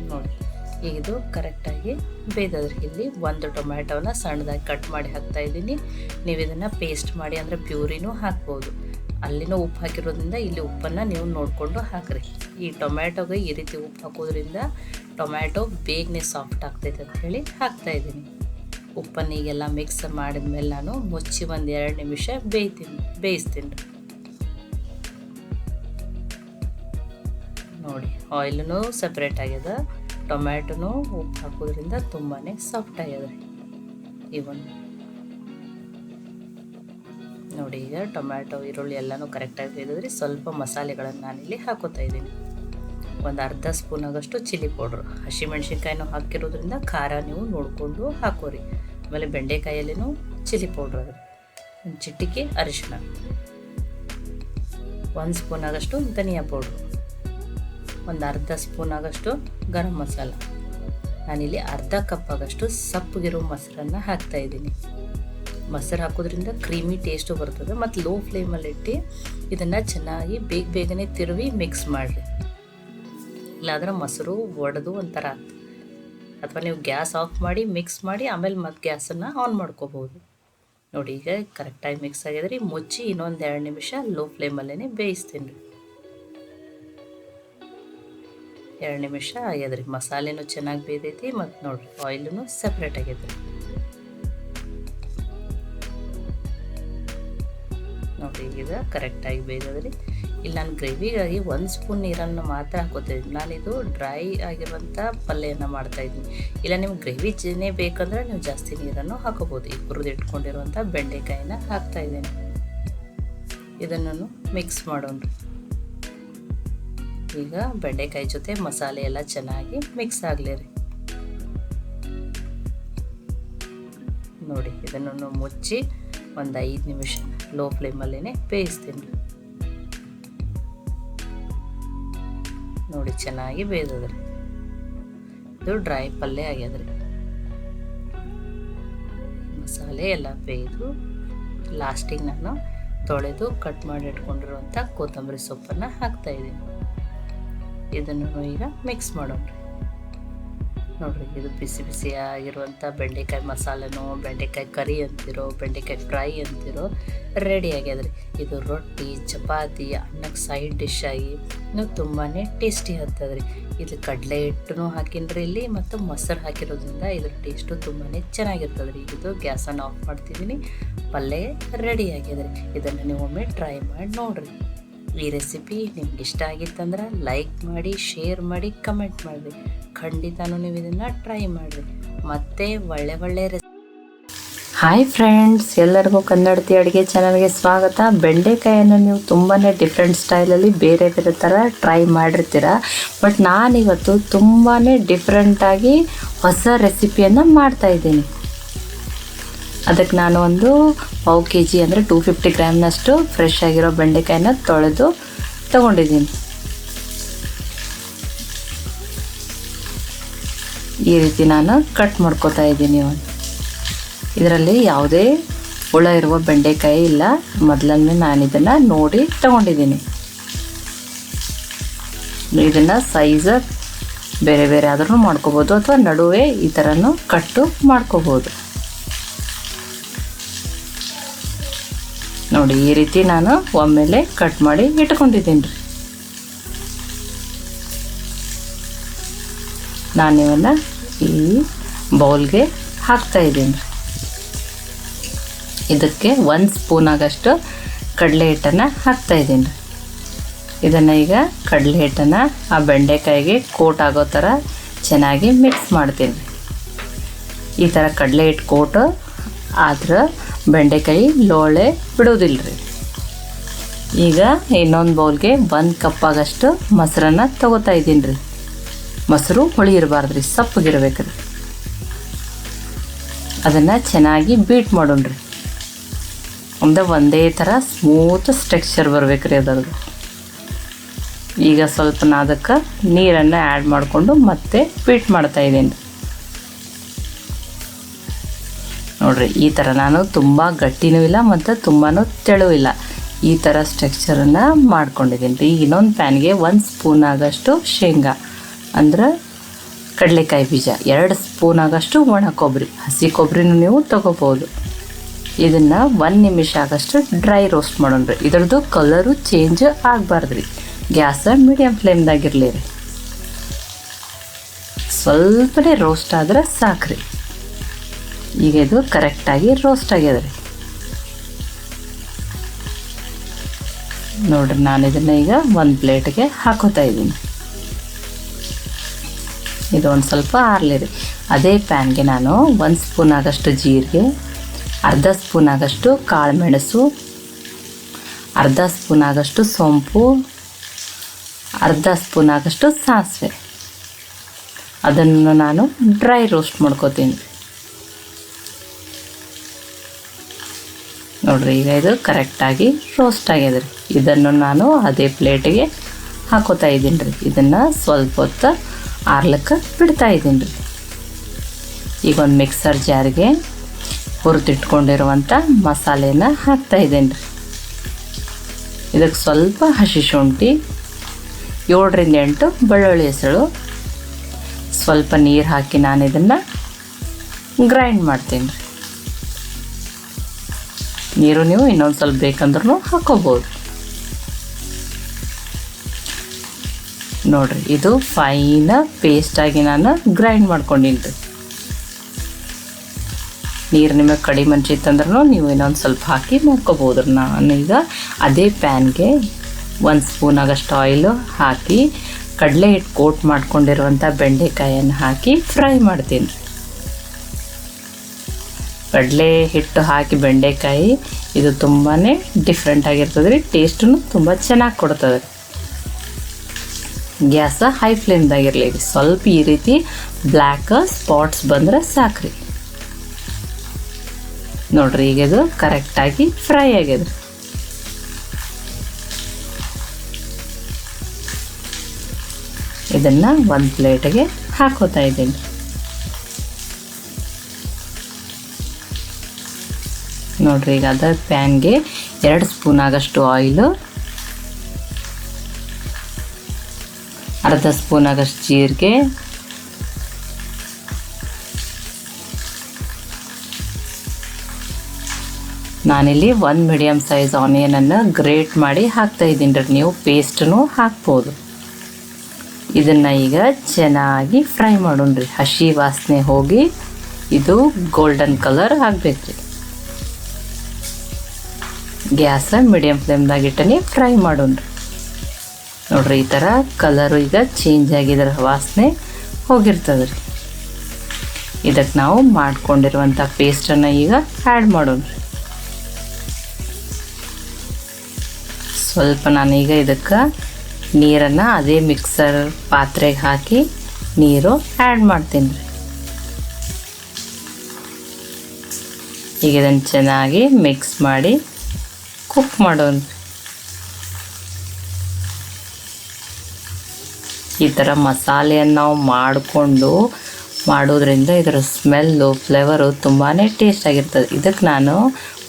ನೋಡಿ, ಇದು ಕರೆಕ್ಟಾಗಿ ಬೇಯ್ದದ್ರಿ. ಇಲ್ಲಿ ಒಂದು ಟೊಮ್ಯಾಟೋನ ಸಣ್ಣದಾಗಿ ಕಟ್ ಮಾಡಿ ಹಾಕ್ತಾ ಇದ್ದೀನಿ. ನೀವು ಇದನ್ನು ಪೇಸ್ಟ್ ಮಾಡಿ ಅಂದರೆ ಪ್ಯೂರಿನೂ ಹಾಕ್ಬೋದು. ಅಲ್ಲಿನೂ ಉಪ್ಪು ಹಾಕಿರೋದ್ರಿಂದ ಇಲ್ಲಿ ಉಪ್ಪನ್ನು ನೀವು ನೋಡಿಕೊಂಡು ಹಾಕ್ರಿ. ಈ ಟೊಮ್ಯಾಟೊಗೆ ಈ ರೀತಿ ಉಪ್ಪು ಹಾಕೋದ್ರಿಂದ ಟೊಮ್ಯಾಟೊ ಬೇಗನೆ ಸಾಫ್ಟ್ ಆಗ್ತೈತೆ ಅಂತ ಹೇಳಿ ಹಾಕ್ತಾ ಇದ್ದೀನಿ. ಉಪ್ಪನ್ನು ಈಗೆಲ್ಲ ಮಿಕ್ಸ್ ಮಾಡಿದ್ಮೇಲೆ ನಾನು ಮುಚ್ಚಿ ಒಂದು ಎರಡು ನಿಮಿಷ ಬೇಯ್ತೀನಿ, ಬೇಯಿಸ್ತೀನಿ. ನೋಡಿ ಆಯಿಲ್ನು ಸಪ್ರೇಟ್ ಆಗ್ಯದ. ಟೊಮ್ಯಾಟೊನು ಉಪ್ಪು ಹಾಕೋದ್ರಿಂದ ತುಂಬಾ ಸಾಫ್ಟ್ ಆಗ್ಯದ. ಇವನ್ ನೋಡಿ, ಈಗ ಟೊಮ್ಯಾಟೊ, ಈರುಳ್ಳಿ ಎಲ್ಲನೂ ಕರೆಕ್ಟಾಗಿ ಬೇಯ್ದದ್ರಿ. ಸ್ವಲ್ಪ ಮಸಾಲೆಗಳನ್ನು ನಾನಿಲ್ಲಿ ಹಾಕೋತಾ ಇದ್ದೀನಿ. ಒಂದು ಅರ್ಧ ಸ್ಪೂನ್ ಚಿಲ್ಲಿ ಪೌಡ್ರು. ಹಸಿಮೆಣ್ಸಿನ್ಕಾಯಿನೂ ಹಾಕಿರೋದ್ರಿಂದ ಖಾರ ನೀವು ನೋಡಿಕೊಂಡು ಹಾಕೋರಿ. ಆಮೇಲೆ ಬೆಂಡೆಕಾಯಲ್ಲಿನೂ ಚಿಲ್ಲಿ ಪೌಡ್ರ್ ಅದು. ಒಂದು ಚಿಟಿಕೆ ಅರಿಶಿನ ಒಂದು ಸ್ಪೂನ್ ಧನಿಯಾ ಪೌಡ್ರು. ಒಂದು ಅರ್ಧ ಸ್ಪೂನ್ ಗರಂ ಮಸಾಲ. ನಾನಿಲ್ಲಿ ಅರ್ಧ ಕಪ್ ಆಗಷ್ಟು ಸಪ್ಪಗಿರೋ ಮೊಸರನ್ನು ಹಾಕ್ತಾಯಿದ್ದೀನಿ ಮೊಸರು ಹಾಕೋದ್ರಿಂದ ಕ್ರೀಮಿ ಟೇಸ್ಟು ಬರ್ತದೆ. ಮತ್ತು ಲೋ ಫ್ಲೇಮಲ್ಲಿಟ್ಟು ಇದನ್ನು ಚೆನ್ನಾಗಿ ಬೇಗ ಬೇಗನೆ ತಿರುವಿ ಮಿಕ್ಸ್ ಮಾಡಿರಿ. ಇಲ್ಲಾಂದ್ರೆ ಮೊಸರು ಒಡೆದು ಒಂಥರ. ಅಥವಾ ನೀವು ಗ್ಯಾಸ್ ಆಫ್ ಮಾಡಿ ಮಿಕ್ಸ್ ಮಾಡಿ ಆಮೇಲೆ ಮತ್ತೆ ಗ್ಯಾಸನ್ನು ಆನ್ ಮಾಡ್ಕೋಬೋದು. ನೋಡಿ ಈಗ ಕರೆಕ್ಟಾಗಿ ಮಿಕ್ಸ್ ಆಗ್ಯದ್ರಿ ಮುಚ್ಚಿ ಇನ್ನೊಂದು ಎರಡು ನಿಮಿಷ ಲೋ ಫ್ಲೇಮಲ್ಲೇ ಬೇಯಿಸ್ತೀನಿ ರೀ. ಎರಡು ನಿಮಿಷ ಆಗ್ಯದ್ರಿ. ಮಸಾಲೆನೂ ಚೆನ್ನಾಗಿ ಬೇದೈತಿ ಮತ್ತು ನೋಡಿರಿ ಆಯಿಲೂ ಸಪ್ರೇಟ್ ಆಗ್ಯದ್ರಿ ನೋಡಿ ಈಗ ಕರೆಕ್ಟಾಗಿ ಬೇಯ್ದದ್ರಿ. ಇಲ್ಲಿ ನಾನು ಗ್ರೇವಿಗಾಗಿ ಒಂದು ಸ್ಪೂನ್ ನೀರನ್ನು ಮಾತ್ರ ಹಾಕೋತಿದ್ದೀನಿ. ನಾನಿದು ಡ್ರೈ ಆಗಿರುವಂಥ ಪಲ್ಯನ ಮಾಡ್ತಾಯಿದ್ದೀನಿ. ಇಲ್ಲ, ನಿಮ್ಗೆ ಗ್ರೇವಿ ಜನೇ ಬೇಕಂದ್ರೆ ನೀವು ಜಾಸ್ತಿ ನೀರನ್ನು ಹಾಕೋಬೋದು. ಈ ಹುರಿದಿಟ್ಕೊಂಡಿರುವಂಥ ಬೆಂಡೆಕಾಯಿನ ಹಾಕ್ತಾಯಿದ್ದೀನಿ. ಇದನ್ನು ಮಿಕ್ಸ್ ಮಾಡೋಣ. ಈಗ ಬೆಂಡೆಕಾಯಿ ಜೊತೆ ಮಸಾಲೆ ಎಲ್ಲ ಚೆನ್ನಾಗಿ ಮಿಕ್ಸ್ ಆಗಲಿ ರೀ. ನೋಡಿ, ಇದನ್ನು ಮುಚ್ಚಿ ಒಂದು ಐದು ನಿಮಿಷ ಲೋ ಫ್ಲೇಮಲ್ಲೇ ಬೇಯಿಸ್ತೀನಿ. ನೋಡಿ, ಚೆನ್ನಾಗಿ ಬೇಯ್ದದ್ರಿ. ಇದು ಡ್ರೈ ಪಲ್ಯ ಆಗ್ಯದ್ರಿ. ಮಸಾಲೆ ಎಲ್ಲ ಬೇಯ್ದು, ಲಾಸ್ಟಿಗೆ ನಾನು ತೊಳೆದು ಕಟ್ ಮಾಡಿ ಇಟ್ಕೊಂಡಿರುವಂಥ ಕೊತ್ತಂಬರಿ ಸೊಪ್ಪನ್ನು ಹಾಕ್ತಾಯಿದ್ದೀನಿ ಇದನ್ನು ಈಗ ಮಿಕ್ಸ್ ಮಾಡೋಣ ನೋಡ್ರಿ, ಇದು ಬಿಸಿ ಬಿಸಿ ಆಗಿರುವಂಥ ಬೆಂಡೆಕಾಯಿ ಮಸಾಲೆನೋ, ಬೆಂಡೆಕಾಯಿ ಕರಿ ಅಂತಿರೋ, ಬೆಂಡೆಕಾಯಿ ಫ್ರೈ ಅಂತಿರೋ ರೆಡಿ ಆಗ್ಯದ್ರಿ. ಇದು ರೊಟ್ಟಿ, ಚಪಾತಿ, ಅನ್ನಕ್ಕೆ ಸೈಡ್ ಡಿಶ್ ಆಗಿ ಇನ್ನೂ ತುಂಬಾ ಟೇಸ್ಟಿ ಆಗ್ತದ್ರಿ. ಇದು ಕಡಲೆ ಹಿಟ್ಟನ್ನು ಹಾಕಿನ್ರಿ ಇಲ್ಲಿ ಮತ್ತು ಮೊಸರು ಹಾಕಿರೋದ್ರಿಂದ ಇದ್ರ ಟೇಸ್ಟು ತುಂಬಾ ಚೆನ್ನಾಗಿರ್ತದೆ ರೀ ಇದು ಗ್ಯಾಸನ್ನು ಆಫ್ ಮಾಡ್ತಿದ್ದೀನಿ. ಪಲ್ಯ ರೆಡಿ ಆಗ್ಯದ್ರಿ. ಇದನ್ನು ನೀವು ಒಮ್ಮೆ ಟ್ರೈ ಮಾಡಿ ನೋಡಿರಿ. ಈ ರೆಸಿಪಿ ನಿಮ್ಗೆ ಇಷ್ಟ ಆಗಿತ್ತಂದ್ರೆ ಲೈಕ್ ಮಾಡಿ ಶೇರ್ ಮಾಡಿ ಕಮೆಂಟ್ ಮಾಡಿ ಖಂಡಿತನೂ ನೀವು ಇದನ್ನು ಟ್ರೈ ಮಾಡಿರಿ. ಮತ್ತೆ ಒಳ್ಳೆ ಒಳ್ಳೆ ರೆಸಿ ಹಾಯ್ ಫ್ರೆಂಡ್ಸ್ ಎಲ್ಲರಿಗೂ ಕನ್ನಡತಿ ಅಡುಗೆ ಚಾನಲ್ಗೆ ಸ್ವಾಗತ. ಬೆಂಡೆಕಾಯನ್ನು ನೀವು ತುಂಬಾ ಡಿಫ್ರೆಂಟ್ ಸ್ಟೈಲಲ್ಲಿ ಬೇರೆ ಬೇರೆ ಥರ ಟ್ರೈ ಮಾಡಿರ್ತೀರ. ಬಟ್ ನಾನಿವತ್ತು ತುಂಬಾ ಡಿಫ್ರೆಂಟಾಗಿ ಹೊಸ ರೆಸಿಪಿಯನ್ನು ಮಾಡ್ತಾಯಿದ್ದೀನಿ ಅದಕ್ಕೆ ನಾನು ಒಂದು ಪಾವು ಕೆ ಜಿ ಅಂದರೆ ಟೂ ಫಿಫ್ಟಿ ಗ್ರಾಮ್ನಷ್ಟು ಫ್ರೆಶ್ ಆಗಿರೋ ಬೆಂಡೆಕಾಯಿನ ತೊಳೆದು ತಗೊಂಡಿದ್ದೀನಿ. ಈ ರೀತಿ ನಾನು ಕಟ್ ಮಾಡ್ಕೋತಾ ಇದ್ದೀನಿ ಒಂದು ಇದರಲ್ಲಿ ಯಾವುದೇ ಹುಳ ಇರುವ ಬೆಂಡೆಕಾಯಿ ಇಲ್ಲ. ಮೊದಲನೇ ನಾನು ಇದನ್ನು ನೋಡಿ ತಗೊಂಡಿದ್ದೀನಿ. ಇದನ್ನು ಸೈಜ್ ಬೇರೆ ಬೇರೆ ಆದ್ರೂ ಮಾಡ್ಕೋಬೋದು ಅಥವಾ ನಡುವೆ ಈ ಥರನೂ ಕಟ್ಟು ಮಾಡ್ಕೋಬೋದು. ನೋಡಿ, ಈ ರೀತಿ ನಾನು ಒಮ್ಮೆಲೆ ಕಟ್ ಮಾಡಿ ಇಟ್ಕೊಂಡಿದ್ದೀನಿ. ರೀ ನಾನು ಇವನ್ನ ಈ ಬೌಲ್ಗೆ ಹಾಕ್ತಾ ಇದ್ದೀನಿ. ರೀ ಇದಕ್ಕೆ ಒಂದು ಸ್ಪೂನ್ ಆಗಷ್ಟು ಕಡಲೆ ಹಿಟ್ಟನ್ನು ಹಾಕ್ತಾ ಇದ್ದೀನಿ. ರೀ ಇದನ್ನು ಈಗ ಕಡಲೆ ಹಿಟ್ಟನ್ನು ಆ ಬೆಂಡೆಕಾಯಿಗೆ ಕೋಟ್ ಆಗೋ ಥರ ಚೆನ್ನಾಗಿ ಮಿಕ್ಸ್ ಮಾಡ್ತೀನಿ. ಈ ಥರ ಕಡಲೆ ಹಿಟ್ಟು ಕೋಟ್ ಆದ್ರೆ ಬೆಂಡೆಕಾಯಿ, ಲೋಳೆ ಬಿಡೋದಿಲ್ಲ ರೀ ಈಗ ಇನ್ನೊಂದು ಬೌಲ್ಗೆ ಒಂದು ಕಪ್ ಆಗಷ್ಟು ಮೊಸರನ್ನ ತಗೋತಾ ಇದ್ದೀನಿ ರೀ ಮೊಸರು ಹುಳಿ ಇರಬಾರ್ದು ರೀ ಸಪ್ಪಗಿರ್ಬೇಕು ರೀ ಅದನ್ನು ಚೆನ್ನಾಗಿ ಬೀಟ್ ಮಾಡೋಣ ರೀ ಒಂದು ಒಂದೇ ಥರ ಸ್ಮೂತ್ ಸ್ಟ್ರಕ್ಚರ್ ಬರ್ಬೇಕು ರೀ ಅದರದ್ದು. ಈಗ ಸ್ವಲ್ಪ ನಾದಕ್ಕೆ ನೀರನ್ನು ಆ್ಯಡ್ ಮಾಡಿಕೊಂಡು ಮತ್ತೆ ಬೀಟ್ ಮಾಡ್ತಾ ನೋಡ್ರಿ, ಈ ಥರ ನಾನು ತುಂಬ ಗಟ್ಟಿನೂ ಇಲ್ಲ ಮತ್ತು ತುಂಬಾ ತೆಳು ಇಲ್ಲ. ಈ ಥರ ಸ್ಟ್ರಕ್ಚರನ್ನು ಮಾಡ್ಕೊಂಡಿದ್ದೀನಿ. ರೀ ಇನ್ನೊಂದು ಪ್ಯಾನ್ಗೆ ಒಂದು ಸ್ಪೂನ್ ಆಗಷ್ಟು ಶೇಂಗಾ, ಅಂದ್ರೆ ಕಡಲೆಕಾಯಿ ಬೀಜ, ಎರಡು ಸ್ಪೂನ್ ಆಗಷ್ಟು ಒಣ ಕೊಬ್ಬರಿ ಹಸಿ ಕೊಬ್ಬರಿನೂ ನೀವು ತೊಗೋಬೋದು ಇದನ್ನು ಒಂದು ನಿಮಿಷ ಆಗಷ್ಟು ಡ್ರೈ ರೋಸ್ಟ್ ಮಾಡೋಣ್ರಿ. ಇದ್ರದ್ದು ಕಲರು ಚೇಂಜ್ ಆಗಬಾರ್ದು ರೀ ಗ್ಯಾಸ ಮೀಡಿಯಮ್ ಫ್ಲೇಮ್ದಾಗಿರಲಿ ರೀ. ಸ್ವಲ್ಪನೇ ರೋಸ್ಟ್ ಆದ್ರೆ ಸಾಕ್ರಿ. ಈಗ ಇದು ಕರೆಕ್ಟಾಗಿ ರೋಸ್ಟ್ ಆಗ್ಯದ ರೀ ನೋಡ್ರಿ, ನಾನು ಇದನ್ನು ಈಗ ಒಂದು ಪ್ಲೇಟ್ಗೆ ಹಾಕೋತಾ ಇದ್ದೀನಿ. ಇದು ಒಂದು ಸ್ವಲ್ಪ ಆರಲಿ ರೀ ಅದೇ ಪ್ಯಾನ್ಗೆ ನಾನು ಒಂದು ಸ್ಪೂನ್ ಆಗಷ್ಟು ಜೀರಿಗೆ, ಅರ್ಧ ಸ್ಪೂನ್ ಆಗಷ್ಟು ಕಾಳುಮೆಣಸು, ಅರ್ಧ ಸ್ಪೂನ್ ಆಗಷ್ಟು ಸೋಂಪು, ಅರ್ಧ ಸ್ಪೂನ್ ಆಗಷ್ಟು ಸಾಸಿವೆ. ಅದನ್ನು ನಾನು ಡ್ರೈ ರೋಸ್ಟ್ ಮಾಡ್ಕೋತೀನಿ. ನೋಡ್ರಿ, ಈಗ ಇದು ಕರೆಕ್ಟಾಗಿ ರೋಸ್ಟ್ ಆಗ್ಯದ ರೀ ಇದನ್ನು ನಾನು ಅದೇ ಪ್ಲೇಟಿಗೆ ಹಾಕೋತಾ ಇದ್ದೀನಿ ರೀ ಇದನ್ನು ಸ್ವಲ್ಪ ಹೊತ್ತು ಆರ್ಲಕ್ಕೆ ಬಿಡ್ತಾ ಇದ್ದೀನಿ ರೀ ಈಗ ಒಂದು ಮಿಕ್ಸರ್ ಜಾರ್ಗೆ ಹುರಿದಿಟ್ಕೊಂಡಿರುವಂಥ ಮಸಾಲೆನ ಹಾಕ್ತಾ ಇದ್ದೀನಿ ರೀ ಇದಕ್ಕೆ ಸ್ವಲ್ಪ ಹಸಿ ಶುಂಠಿ, ಏಳರಿಂದ ಎಂಟು ಬೆಳ್ಳುಳ್ಳಿ ಹೆಸಳು ಸ್ವಲ್ಪ ನೀರು ಹಾಕಿ ನಾನು ಇದನ್ನು ಗ್ರೈಂಡ್ ಮಾಡ್ತೀನಿ ರೀ ನೀರು ನೀವು ಇನ್ನೊಂದು ಸ್ವಲ್ಪ ಬೇಕಂದ್ರೂ ಹಾಕೋಬೋದು. ನೋಡ್ರಿ, ಇದು ಫೈನ ಪೇಸ್ಟಾಗಿ ನಾನು ಗ್ರೈಂಡ್ ಮಾಡ್ಕೊಂಡಿನಿ ನೀರು ನಿಮಗೆ ಕಡಿಮೆ ಅನ್ಸಿತ್ತಂದ್ರೂ ನೀವು ಇನ್ನೊಂದು ಸ್ವಲ್ಪ ಹಾಕಿ ನೋಡ್ಕೋಬೋದು ನಾನು ಈಗ ಅದೇ ಪ್ಯಾನ್ಗೆ ಒಂದು ಸ್ಪೂನ್ ಆಗಷ್ಟು ಆಯಿಲು ಹಾಕಿ ಕಡಲೆ ಹಿಟ್ಟು ಕೋಟ್ ಮಾಡ್ಕೊಂಡಿರುವಂಥ ಬೆಂಡೆಕಾಯನ್ನು ಹಾಕಿ ಫ್ರೈ ಮಾಡ್ತೀನಿ. ಕಡಲೆ ಹಿಟ್ಟು ಹಾಕಿ ಬೆಂಡೆಕಾಯಿ, ಇದು ತುಂಬಾ ಡಿಫ್ರೆಂಟ್ ಆಗಿರ್ತದೆ ರೀ ಟೇಸ್ಟೂ ತುಂಬ ಚೆನ್ನಾಗಿ ಕೊಡ್ತದೆ. ಗ್ಯಾಸ ಹೈ ಫ್ಲೇಮ್ದಾಗಿರಲಿ ಸ್ವಲ್ಪ ಈ ರೀತಿ ಬ್ಲ್ಯಾಕ್ ಸ್ಪಾಟ್ಸ್ ಬಂದರೆ ಸಾಕ್ರಿ. ನೋಡ್ರಿ, ಈಗ ಇದು ಕರೆಕ್ಟಾಗಿ ಫ್ರೈ ಆಗಿದೆ. ಇದನ್ನು ಒಂದು ಪ್ಲೇಟಿಗೆ ಹಾಕೋತಾ ಇದ್ದೀನಿ. ನೋಡ್ರಿ, ಈಗ ಅದ ಪ್ಯಾನ್ಗೆ ಎರಡು ಸ್ಪೂನ್ ಆಗಷ್ಟು ಆಯಿಲು ಅರ್ಧ ಸ್ಪೂನ್ ಆಗಷ್ಟು ಜೀರಿಗೆ, ನಾನಿಲ್ಲಿ ಒಂದು ಮೀಡಿಯಮ್ ಸೈಜ್ ಆನಿಯನನ್ನು ಗ್ರೇಟ್ ಮಾಡಿ ಹಾಕ್ತಾ ಇದ್ದೀನಿ ರೀ, ನೀವು ಪೇಸ್ಟನ್ನು ಹಾಕ್ಬೋದು. ಇದನ್ನು ಈಗ ಚೆನ್ನಾಗಿ ಫ್ರೈ ಮಾಡೋಣ ರೀ, ಹಸಿ ವಾಸನೆ ಹೋಗಿ ಇದು ಗೋಲ್ಡನ್ ಕಲರ್ ಆಗಬೇಕು ರೀ. ಗ್ಯಾಸ ಮೀಡಿಯಮ್ ಫ್ಲೇಮ್ದಾಗ ಇಟ್ಟನೆ, ಫ್ರೈ ಮಾಡೋಣ್ರಿ ನೋಡ್ರಿ, ಈ ಥರ ಕಲರು ಈಗ ಚೇಂಜ್ ಆಗಿದ್ರ ವಾಸನೆ ಹೋಗಿರ್ತದೆ ರೀ ಇದಕ್ಕೆ ನಾವು ಮಾಡ್ಕೊಂಡಿರುವಂಥ ಪೇಸ್ಟನ್ನು ಈಗ ಆ್ಯಡ್ ಮಾಡೋಣ. ಸ್ವಲ್ಪ ನಾನೀಗ ಇದಕ್ಕೆ ನೀರನ್ನು ಅದೇ ಮಿಕ್ಸರ್ ಪಾತ್ರೆಗೆ ಹಾಕಿ ನೀರು ಆ್ಯಡ್ ಮಾಡ್ತೀನಿ. ರೀ ಈಗ ಇದನ್ನು ಚೆನ್ನಾಗಿ ಮಿಕ್ಸ್ ಮಾಡಿ ಕುಕ್ ಮಾಡೋಣ. ಈ ಥರ ಮಸಾಲೆಯನ್ನು ನಾವು ಮಾಡಿಕೊಂಡು ಮಾಡೋದ್ರಿಂದ ಇದರ ಸ್ಮೆಲ್ಲು ಫ್ಲೇವರು ತುಂಬಾ ಟೇಸ್ಟ್ ಆಗಿರ್ತದೆ. ಇದಕ್ಕೆ ನಾನು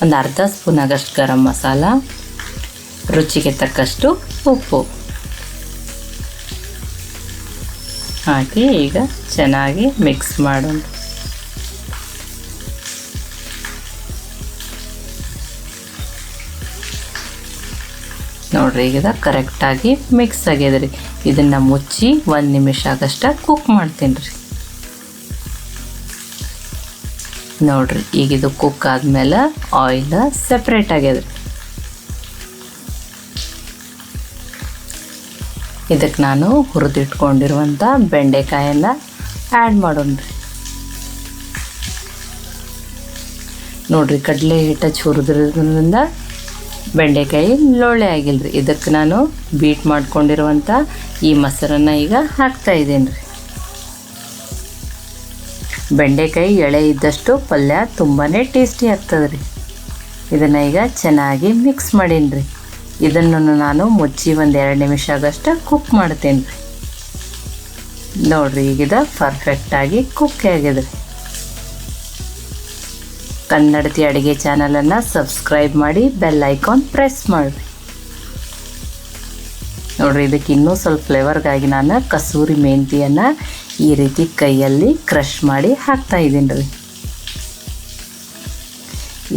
ಒಂದು ಅರ್ಧ ಸ್ಪೂನ್ ಆಗಷ್ಟು ಗರಂ ಮಸಾಲ, ರುಚಿಗೆ ತಕ್ಕಷ್ಟು ಉಪ್ಪು. ಹಾಕಿ ಈಗ ಚೆನ್ನಾಗಿ ಮಿಕ್ಸ್ ಮಾಡೋಣ. ನೋಡ್ರಿ, ಈಗ ಕರೆಕ್ಟಾಗಿ ಮಿಕ್ಸ್ ಆಗ್ಯದ ರೀ ಇದನ್ನು ಮುಚ್ಚಿ ಒಂದು ನಿಮಿಷ ಆಗಷ್ಟ ಕುಕ್ ಮಾಡ್ತೀನಿ ರೀ ನೋಡ್ರಿ, ಈಗ ಇದು ಕುಕ್ ಆದಮೇಲೆ ಆಯಿಲ್ ಸೆಪ್ರೇಟ್ ಆಗ್ಯದ ಇದಕ್ಕೆ ನಾನು ಹುರಿದಿಟ್ಕೊಂಡಿರುವಂಥ ಬೆಂಡೆಕಾಯನ್ನು ಆ್ಯಡ್ ಮಾಡೋಣ ರೀ ನೋಡ್ರಿ, ಕಡಲೆ ಹಿಟ್ಟು ಚುರಿದ್ರಿಂದ ಬೆಂಡೆಕಾಯಿ ಲೋಳೆ ಆಗಿಲ್ಲ ರೀ ಇದಕ್ಕೆ ನಾನು ಬೀಟ್ ಮಾಡ್ಕೊಂಡಿರುವಂಥ ಈ ಮೊಸರನ್ನು ಈಗ ಹಾಕ್ತಾ ಇದ್ದೀನಿ ರೀ ಬೆಂಡೆಕಾಯಿ ಎಳೆ ಇದ್ದಷ್ಟು ಪಲ್ಯ ತುಂಬಾ ಟೇಸ್ಟಿ ಆಗ್ತದೆ ರೀ ಇದನ್ನು ಈಗ ಚೆನ್ನಾಗಿ ಮಿಕ್ಸ್ ಮಾಡೀನಿ ರೀ ಇದನ್ನು ನಾನು ಮುಚ್ಚಿ ಒಂದು ಎರಡು ನಿಮಿಷ ಆಗಷ್ಟು ಕುಕ್ ಮಾಡ್ತೀನಿ ರೀ ನೋಡಿರಿ ಈಗಿದ ಪರ್ಫೆಕ್ಟಾಗಿ ಕುಕ್ ಆಗಿದೆ. ರೀ ಕನ್ನಡತಿ ಅಡುಗೆ ಚಾನಲನ್ನು ಸಬ್ಸ್ಕ್ರೈಬ್ ಮಾಡಿ ಬೆಲ್ ಐಕಾನ್ ಪ್ರೆಸ್ ಮಾಡಿ. ನೋಡಿರಿ, ಇದಕ್ಕೆ ಇನ್ನೂ ಸ್ವಲ್ಪ ಫ್ಲೇವರ್ಗಾಗಿ ನಾನು ಕಸೂರಿ ಮೆಂತಿಯನ್ನು ಈ ರೀತಿ ಕೈಯಲ್ಲಿ ಕ್ರಷ್ ಮಾಡಿ ಹಾಕ್ತಾ ಇದ್ದೀನಿ ರೀ.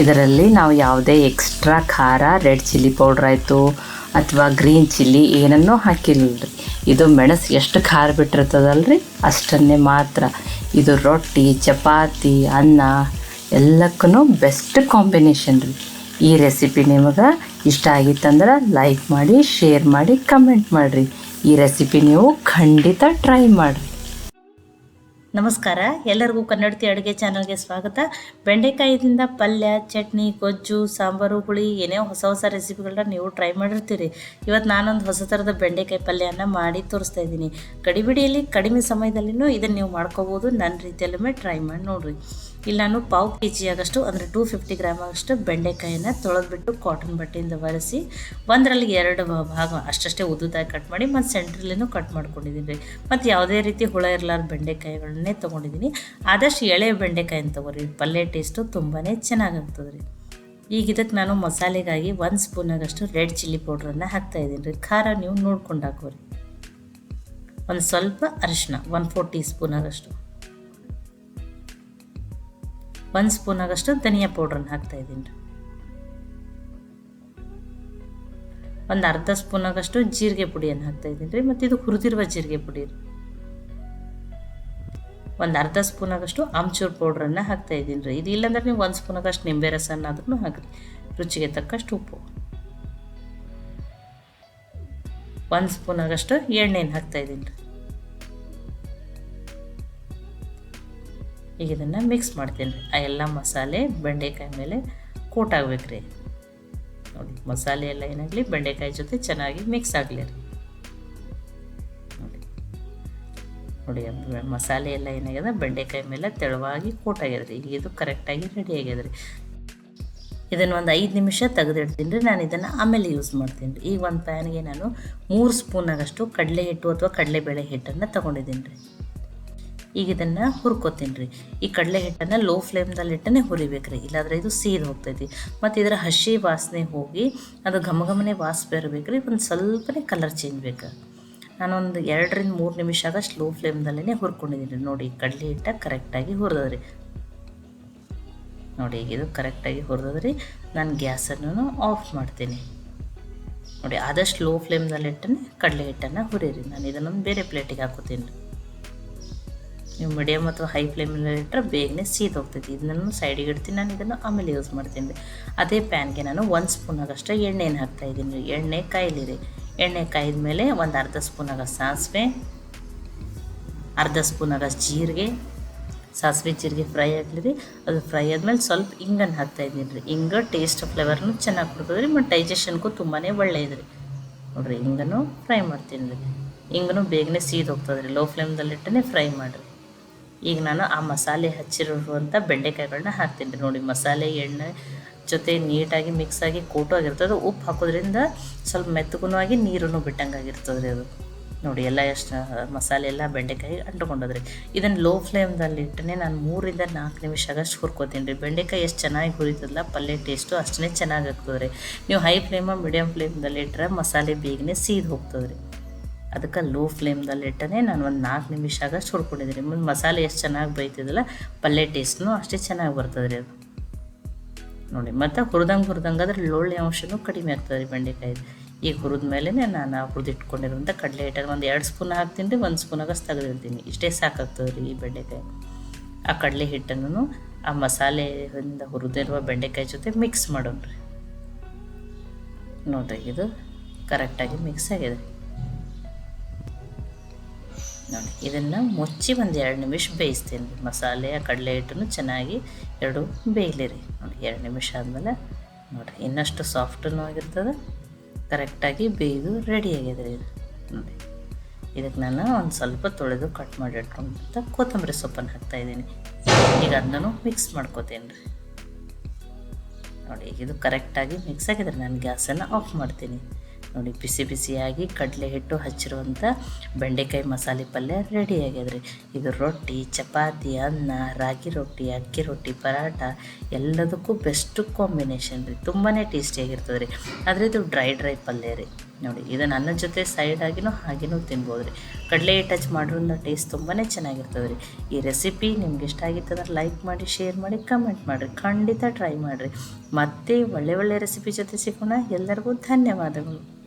ಇದರಲ್ಲಿ ನಾವು ಯಾವುದೇ ಎಕ್ಸ್ಟ್ರಾ ಖಾರ, ರೆಡ್ ಚಿಲ್ಲಿ ಪೌಡ್ರ್ ಆಯಿತು ಅಥವಾ ಗ್ರೀನ್ ಚಿಲ್ಲಿ ಏನನ್ನೂ ಹಾಕಿಲ್ಲ ರೀ. ಇದು ಮೆಣಸು ಎಷ್ಟು ಖಾರ ಬಿಟ್ಟಿರ್ತದಲ್ರಿ? ಅಷ್ಟನ್ನೇ ಮಾತ್ರ. ಇದು ರೊಟ್ಟಿ, ಚಪಾತಿ, ಅನ್ನ ಎಲ್ಲಕ್ಕೂ ಬೆಸ್ಟ್ ಕಾಂಬಿನೇಷನ್ ರೀ. ಈ ರೆಸಿಪಿ ನಿಮಗೆ ಇಷ್ಟ ಆಗಿತ್ತಂದ್ರೆ ಲೈಕ್ ಮಾಡಿ ಶೇರ್ ಮಾಡಿ ಕಮೆಂಟ್ ಮಾಡಿರಿ. ಈ ರೆಸಿಪಿ ನೀವು ಖಂಡಿತ ಟ್ರೈ ಮಾಡಿರಿ. ನಮಸ್ಕಾರ. ಎಲ್ಲರಿಗೂ ಕನ್ನಡತಿ ಅಡುಗೆ ಚಾನಲ್ಗೆ ಸ್ವಾಗತ. ಬೆಂಡೆಕಾಯಿದಿಂದ ಪಲ್ಯ, ಚಟ್ನಿ, ಗೊಜ್ಜು, ಸಾಂಬಾರು, ಹುಳಿ ಏನೇ ಹೊಸ ಹೊಸ ರೆಸಿಪಿಗಳನ್ನ ನೀವು ಟ್ರೈ ಮಾಡಿರ್ತೀರಿ. ಇವತ್ತು ನಾನೊಂದು ಹೊಸ ಥರದ ಬೆಂಡೆಕಾಯಿ ಪಲ್ಯನ ಮಾಡಿ ತೋರಿಸ್ತಾ ಇದ್ದೀನಿ. ಗಡಿಬಿಡಿಯಲ್ಲಿ ಕಡಿಮೆ ಸಮಯದಲ್ಲಿನೂ ಇದನ್ನು ನೀವು ಮಾಡ್ಕೋಬೋದು. ನನ್ನ ರೀತಿಯಲ್ಲೊಮ್ಮೆ ಟ್ರೈ ಮಾಡಿ ನೋಡಿರಿ. ಇಲ್ಲಿ ನಾನು ಪಾವು ಕೆ ಜಿ ಆಗಷ್ಟು, ಅಂದರೆ ಟೂ ಫಿಫ್ಟಿ ಗ್ರಾಮ್ ಆಗಷ್ಟು ಬೆಂಡೆಕಾಯಿನ ತೊಳೆದ್ಬಿಟ್ಟು ಕಾಟನ್ ಬಟ್ಟೆಯಿಂದ ಒರೆಸಿ, ಒಂದರಲ್ಲಿ ಎರಡು ಭಾಗ ಅಷ್ಟಷ್ಟೇ ಉದ್ದುದಾಗಿ ಕಟ್ ಮಾಡಿ, ಮತ್ತು ಸೆಂಟ್ರಲ್ಲಿನೂ ಕಟ್ ಮಾಡ್ಕೊಂಡಿದ್ದೀನಿ ರೀ. ಮತ್ತು ಯಾವುದೇ ರೀತಿ ಹುಳ ಇರಲಾರ್ದ ಬೆಂಡೆಕಾಯಿಗಳನ್ನೇ ತೊಗೊಂಡಿದ್ದೀನಿ. ಆದಷ್ಟು ಎಳೆ ಬೆಂಡೆಕಾಯಿನ ತೊಗೊರಿ, ಪಲ್ಯ ಟೇಸ್ಟು ತುಂಬಾ ಚೆನ್ನಾಗಾಗ್ತದೆ ರೀ. ಈಗ ಇದಕ್ಕೆ ನಾನು ಮಸಾಲೆಗಾಗಿ ಒಂದು ಸ್ಪೂನಾಗಷ್ಟು ರೆಡ್ ಚಿಲ್ಲಿ ಪೌಡ್ರನ್ನು ಹಾಕ್ತಾಯಿದ್ದೀನಿ ರೀ. ಖಾರ ನೀವು ನೋಡ್ಕೊಂಡು ಹಾಕೋರಿ ಒಂದು ಸ್ವಲ್ಪ ಅರಿಶಿನ ಒನ್ ಫೋರ್ ಟೀ ಸ್ಪೂನ್ ಆಗಷ್ಟು. ಒಂದು ಸ್ಪೂನ್ ಆಗಷ್ಟು ಧನಿಯಾ ಪೌಡ್ರನ್ನ ಹಾಕ್ತಾ ಇದ್ದೀನಿ ರೀ. ಒಂದು ಅರ್ಧ ಸ್ಪೂನ್ ಆಗಷ್ಟು ಜೀರಿಗೆ ಪುಡಿಯನ್ನು ಹಾಕ್ತಾ ಇದ್ದೀನಿ ರೀ. ಮತ್ತು ಇದು ಹುರಿದಿರುವ ಜೀರಿಗೆ ಪುಡಿ ಒಂದು ಅರ್ಧ ಸ್ಪೂನ್ ಆಗಷ್ಟು ಆಮ್ಚೂರ್ ಪೌಡ್ರನ್ನು ಹಾಕ್ತಾ ಇದ್ದೀನಿ ರೀ. ಇದು ಇಲ್ಲಾಂದ್ರೆ ನೀವು ಒಂದು ಸ್ಪೂನ್ ಆಗಷ್ಟು ನಿಂಬೆ ರಸನ ಆದ್ರೂ ಹಾಕಿರಿ. ರುಚಿಗೆ ತಕ್ಕಷ್ಟು ಉಪ್ಪು. ಒಂದು ಸ್ಪೂನ್ ಆಗಷ್ಟು ಎಣ್ಣೆನ ಹಾಕ್ತಾ ಇದ್ದೀನಿ ರೀ. ಈಗ ಇದನ್ನು ಮಿಕ್ಸ್ ಮಾಡ್ತೀನಿ ಆ ಎಲ್ಲ ಮಸಾಲೆ, ಬೆಂಡೆಕಾಯಿ ಮೇಲೆ ಕೋಟ್ ಆಗ್ಬೇಕು ರೀ. ನೋಡಿ, ಮಸಾಲೆ ಎಲ್ಲ ಏನಾಗಲಿ, ಬೆಂಡೆಕಾಯಿ ಜೊತೆ ಚೆನ್ನಾಗಿ ಮಿಕ್ಸ್ ಆಗಲಿ ರೀ. ನೋಡಿ. ಮಸಾಲೆ ಎಲ್ಲ ಏನಾಗ್ಯದ, ಬೆಂಡೆಕಾಯಿ ಮೇಲೆ ತೆಳುವಾಗಿ ಕೋಟ್ ಆಗ್ಯದ ರೀ. ಇದು ಕರೆಕ್ಟಾಗಿ ರೆಡಿ ಆಗ್ಯದ ರೀ. ಇದನ್ನು ಒಂದು ಐದು ನಿಮಿಷ ತೆಗೆದಿಡ್ತೀನಿ ರೀ. ನಾನು ಇದನ್ನು ಆಮೇಲೆ ಯೂಸ್ ಮಾಡ್ತೀನಿ ರೀ. ಈಗ ಒಂದು ಪ್ಯಾನ್ಗೆ ನಾನು ಮೂರು ಸ್ಪೂನಾಗಷ್ಟು ಕಡಲೆ ಹಿಟ್ಟು ಅಥವಾ ಕಡಲೆಬೇಳೆ ಹಿಟ್ಟನ್ನು ತೊಗೊಂಡಿದ್ದೀನಿ ರೀ. ಈಗ ಇದನ್ನು ಹುರ್ಕೋತೀನಿ ರೀ ಈ ಕಡಲೆ ಹಿಟ್ಟನ್ನು ಲೋ ಫ್ಲೇಮ್ದಲ್ಲಿ ಇಟ್ಟನೆ ಹುರಿಬೇಕು ರೀ ಇಲ್ಲಾಂದ್ರೆ ಇದು ಸೀದ್ ಹೋಗ್ತೈತಿ. ಮತ್ತು ಇದರ ಹಸಿ ವಾಸನೆ ಹೋಗಿ ಅದು ಘಮ ಘಮನೆ ವಾಸ ಬರಬೇಕು ರೀ ಒಂದು ಸ್ವಲ್ಪನೇ ಕಲರ್ ಚೇಂಜ್ ಬೇಕು. ನಾನೊಂದು ಎರಡರಿಂದ ಮೂರು ನಿಮಿಷ ಆಗ ಸ್ಲೋ ಫ್ಲೇಮ್ದಲ್ಲೇ ಹುರ್ಕೊಂಡಿದ್ದೀನಿ ನೋಡಿ, ಕಡಲೆ ಹಿಟ್ಟ ಕರೆಕ್ಟಾಗಿ ಹುರ್ದದ್ರಿ. ನೋಡಿ, ಈಗ ಇದು ಕರೆಕ್ಟಾಗಿ ಹುರ್ದದ್ರಿ. ನಾನು ಗ್ಯಾಸನ್ನು ಆಫ್ ಮಾಡ್ತೀನಿ. ನೋಡಿ, ಆದಷ್ಟು ಲೋ ಫ್ಲೇಮ್ದಲ್ಲಿ ಇಟ್ಟನೆ ಕಡಲೆ ಹಿಟ್ಟನ್ನು ಹುರಿರಿ. ನಾನು ಇದನ್ನೊಂದು ಬೇರೆ ಪ್ಲೇಟಿಗೆ ಹಾಕೋತೀನಿ. ರೀ ನೀವು ಮೀಡಿಯಮ್ ಅಥವಾ ಹೈ ಫ್ಲೇಮಲ್ಲಿ ಇಟ್ಟರೆ ಬೇಗನೆ ಸೀದೋಗ್ತೈತಿ ಇದನ್ನು ಸೈಡಿಗೆ ಇಡ್ತೀನಿ, ನಾನು ಇದನ್ನು ಆಮೇಲೆ ಯೂಸ್ ಮಾಡ್ತೀನಿ. ರೀ ಅದೇ ಪ್ಯಾನ್ಗೆ ನಾನು ಒಂದು ಸ್ಪೂನ್ ಆಗಷ್ಟು ಎಣ್ಣೆನ ಹಾಕ್ತಾ ಇದ್ದೀನಿ. ರೀ ಎಣ್ಣೆ ಕಾಯಿಲಿ ರೀ ಎಣ್ಣೆ ಕಾಯಿದ ಮೇಲೆ ಒಂದು ಅರ್ಧ ಸ್ಪೂನಾಗ ಸಾಸಿವೆ, ಅರ್ಧ ಸ್ಪೂನಾಗ ಜೀರಿಗೆ, ಸಾಸಿವೆ ಜೀರಿಗೆ ಫ್ರೈ ಆಗಲಿ ಅದು ಫ್ರೈ ಆದಮೇಲೆ ಸ್ವಲ್ಪ ಹಿಂಗನ್ನು ಹಾಕ್ತಾ ಇದ್ದೀನಿ ರೀ. ಹಿಂಗ ಟೇಸ್ಟ್ ಫ್ಲೇವರ್ನು ಚೆನ್ನಾಗಿ ಕೊಡ್ತದೆ ರೀ, ಮತ್ತು ಡೈಜೆಷನ್ಗೂ ತುಂಬಾ ಒಳ್ಳೆಯದು ರೀ. ನೋಡಿರಿ ಹಿಂಗನ್ನು ಫ್ರೈ ಮಾಡ್ತೀನಿ ರೀ. ಹಿಂಗನು ಬೇಗನೆ ಸೀದ್ ಹೋಗ್ತದೆ ರೀ. ಲೋ ಫ್ಲೇಮ್ದಲ್ಲಿಟ್ಟನೇ ಫ್ರೈ ಮಾಡಿರಿ. ಈಗ ನಾನು ಆ ಮಸಾಲೆ ಹಚ್ಚಿರುವಂಥ ಬೆಂಡೆಕಾಯಿಗಳನ್ನ ಹಾಕ್ತೀನಿ. ನೋಡಿ, ಮಸಾಲೆ, ಎಣ್ಣೆ ಜೊತೆ ನೀಟಾಗಿ ಮಿಕ್ಸ್ ಆಗಿ ಕೋಟು ಆಗಿರ್ತದೆ ಉಪ್ಪು ಹಾಕೋದ್ರಿಂದ ಸ್ವಲ್ಪ ಮೆತ್ತಗೂ ಆಗಿ ನೀರನ್ನು ಬಿಟ್ಟಂಗೆ ಆಗಿರ್ತದೆ ರೀ ಅದು. ನೋಡಿ, ಎಲ್ಲ ಎಷ್ಟು ಮಸಾಲೆ ಎಲ್ಲ ಬೆಂಡೆಕಾಯಿ ಅಂಟ್ಕೊಂಡದ್ರಿ. ಇದನ್ನು ಲೋ ಫ್ಲೇಮ್ದಲ್ಲಿ ಇಟ್ಟನೆ ನಾನು ಮೂರಿಂದ ನಾಲ್ಕು ನಿಮಿಷ ಆಗಷ್ಟು ಹುರ್ಕೋತೀನಿ ರೀ. ಬೆಂಡೆಕಾಯಿ ಎಷ್ಟು ಚೆನ್ನಾಗಿ ಹುರಿತದಲ್ಲ, ಪಲ್ಯ ಟೇಸ್ಟು ಅಷ್ಟೇ ಚೆನ್ನಾಗಿ ಆಗ್ತದೆ ರೀ. ನೀವು ಹೈ ಫ್ಲೇಮ ಮೀಡಿಯಮ್ ಫ್ಲೇಮ್ದಲ್ಲಿ ಇಟ್ಟರೆ ಮಸಾಲೆ ಬೇಗನೆ ಸೀದ್ ಹೋಗ್ತದೆ ರೀ. ಅದಕ್ಕೆ ಲೋ ಫ್ಲೇಮ್ದಲ್ಲಿ ಇಟ್ಟನೆ ನಾನು ಒಂದು ನಾಲ್ಕು ನಿಮಿಷ ಆಗಷ್ಟು ಹುರ್ಕೊಂಡಿದ್ದೀನಿ. ಮುಂದೆ ಮಸಾಲೆ ಎಷ್ಟು ಚೆನ್ನಾಗಿ ಬೈತಿದ್ದಲ್ಲ ಪಲ್ಯ ಟೇಸ್ಟ್ನು ಅಷ್ಟೇ ಚೆನ್ನಾಗಿ ಬರ್ತದೆ ರೀ ಅದು. ನೋಡಿ, ಮತ್ತು ಹುರಿದಂಗೆ ಹುರಿದಂಗೆ ಅದ್ರ ಲೋಳ್ಳೆ ಅಂಶನೂ ಕಡಿಮೆ ಆಗ್ತದೆ ರೀ ಬೆಂಡೆಕಾಯಿ ಈಗ ಹುರಿದ ಮೇಲೆ ನಾನು ಹುರಿದಿಟ್ಕೊಂಡಿರುವಂಥ ಕಡಲೆ ಹಿಟ್ಟಾಗ ಒಂದು ಎರಡು ಸ್ಪೂನ್ ಹಾಕ್ತೀನಿ ರೀ, ಒಂದು ಸ್ಪೂನ್ ಆಗಷ್ಟು ತೆಗೆದಿರ್ತೀನಿ. ಇಷ್ಟೇ ಸಾಕಾಗ್ತದೆ ರೀ ಈ ಬೆಂಡೆಕಾಯಿ. ಆ ಕಡಲೆ ಹಿಟ್ಟನ್ನು ಆ ಮಸಾಲೆಯಿಂದ ಹುರಿದಿರುವ ಬೆಂಡೆಕಾಯಿ ಜೊತೆ ಮಿಕ್ಸ್ ಮಾಡೋಣ ರೀ ನೋಡಿರಿ, ಇದು ಕರೆಕ್ಟಾಗಿ ಮಿಕ್ಸ್ ಆಗಿದೆ. ನೋಡಿ, ಇದನ್ನು ಮುಚ್ಚಿ ಒಂದು ಎರಡು ನಿಮಿಷ ಬೇಯಿಸ್ತೀನಿ. ರೀ ಮಸಾಲೆ, ಕಡಲೆ ಹಿಟ್ಟನ್ನು ಚೆನ್ನಾಗಿ ಎರಡು ಬೇಯಲಿ ರೀ ನೋಡಿ, ಎರಡು ನಿಮಿಷ ಆದಮೇಲೆ ನೋಡಿರಿ, ಇನ್ನಷ್ಟು ಸಾಫ್ಟನ್ನು ಆಗಿರ್ತದೆ. ಕರೆಕ್ಟಾಗಿ ಬೇಯ್ದು ರೆಡಿ ಆಗಿದೆ ರೀ ನೋಡಿ ಇದಕ್ಕೆ ನಾನು ಒಂದು ಸ್ವಲ್ಪ ತೊಳೆದು ಕಟ್ ಮಾಡಿ ಇಟ್ಕೊಂಡ್ಬಿಟ್ಟು ಕೊತ್ತಂಬರಿ ಸೊಪ್ಪನ್ನು ಹಾಕ್ತಾಯಿದ್ದೀನಿ ಈಗ ಅದನ್ನು ಮಿಕ್ಸ್ ಮಾಡ್ಕೋತೀನಿ ರೀ. ನೋಡಿ ಇದು ಕರೆಕ್ಟಾಗಿ ಮಿಕ್ಸ್ ಆಗಿದ್ರೆ ನಾನು ಗ್ಯಾಸನ್ನು ಆಫ್ ಮಾಡ್ತೀನಿ. ನೋಡಿ, ಬಿಸಿ ಬಿಸಿಯಾಗಿ ಕಡಲೆ ಹಿಟ್ಟು ಹಚ್ಚಿರುವಂಥ ಬೆಂಡೆಕಾಯಿ ಮಸಾಲೆ ಪಲ್ಯ ರೆಡಿ ರೀ ಇದು ರೊಟ್ಟಿ, ಚಪಾತಿ, ಅನ್ನ, ರಾಗಿ ರೊಟ್ಟಿ, ಅಕ್ಕಿ ರೊಟ್ಟಿ ಪರಾಟ ಎಲ್ಲದಕ್ಕೂ ಬೆಸ್ಟ್ ಕಾಂಬಿನೇಷನ್ ರೀ. ತುಂಬಾ ಟೇಸ್ಟಿಯಾಗಿರ್ತದೆ ರೀ. ಆದರೆ ಇದು ಡ್ರೈ ಡ್ರೈ ಪಲ್ಯ ರೀ. ನೋಡಿ, ಇದು ನನ್ನ ಜೊತೆ ಸೈಡ್ ಆಗಿನೂ ಹಾಗೇನೂ ತಿನ್ಬೋದು ರೀ. ಕಡಲೆ ಟಚ್ ಹಚ್ಚಿ ಮಾಡೋದ್ರಿಂದ ಟೇಸ್ಟ್ ತುಂಬಾ ಚೆನ್ನಾಗಿರ್ತದೆ ರೀ. ಈ ರೆಸಿಪಿ ನಿಮ್ಗೆ ಇಷ್ಟ ಆಗಿತ್ತಂದ್ರೆ ಲೈಕ್ ಮಾಡಿ ಶೇರ್ ಮಾಡಿ ಕಮೆಂಟ್ ಮಾಡಿರಿ. ಖಂಡಿತ ಟ್ರೈ ಮಾಡಿರಿ. ಮತ್ತೆ ಒಳ್ಳೆ ಒಳ್ಳೆ ರೆಸಿಪಿ ಜೊತೆ ಸಿಗೋಣ. ಎಲ್ಲರಿಗೂ ಧನ್ಯವಾದಗಳು.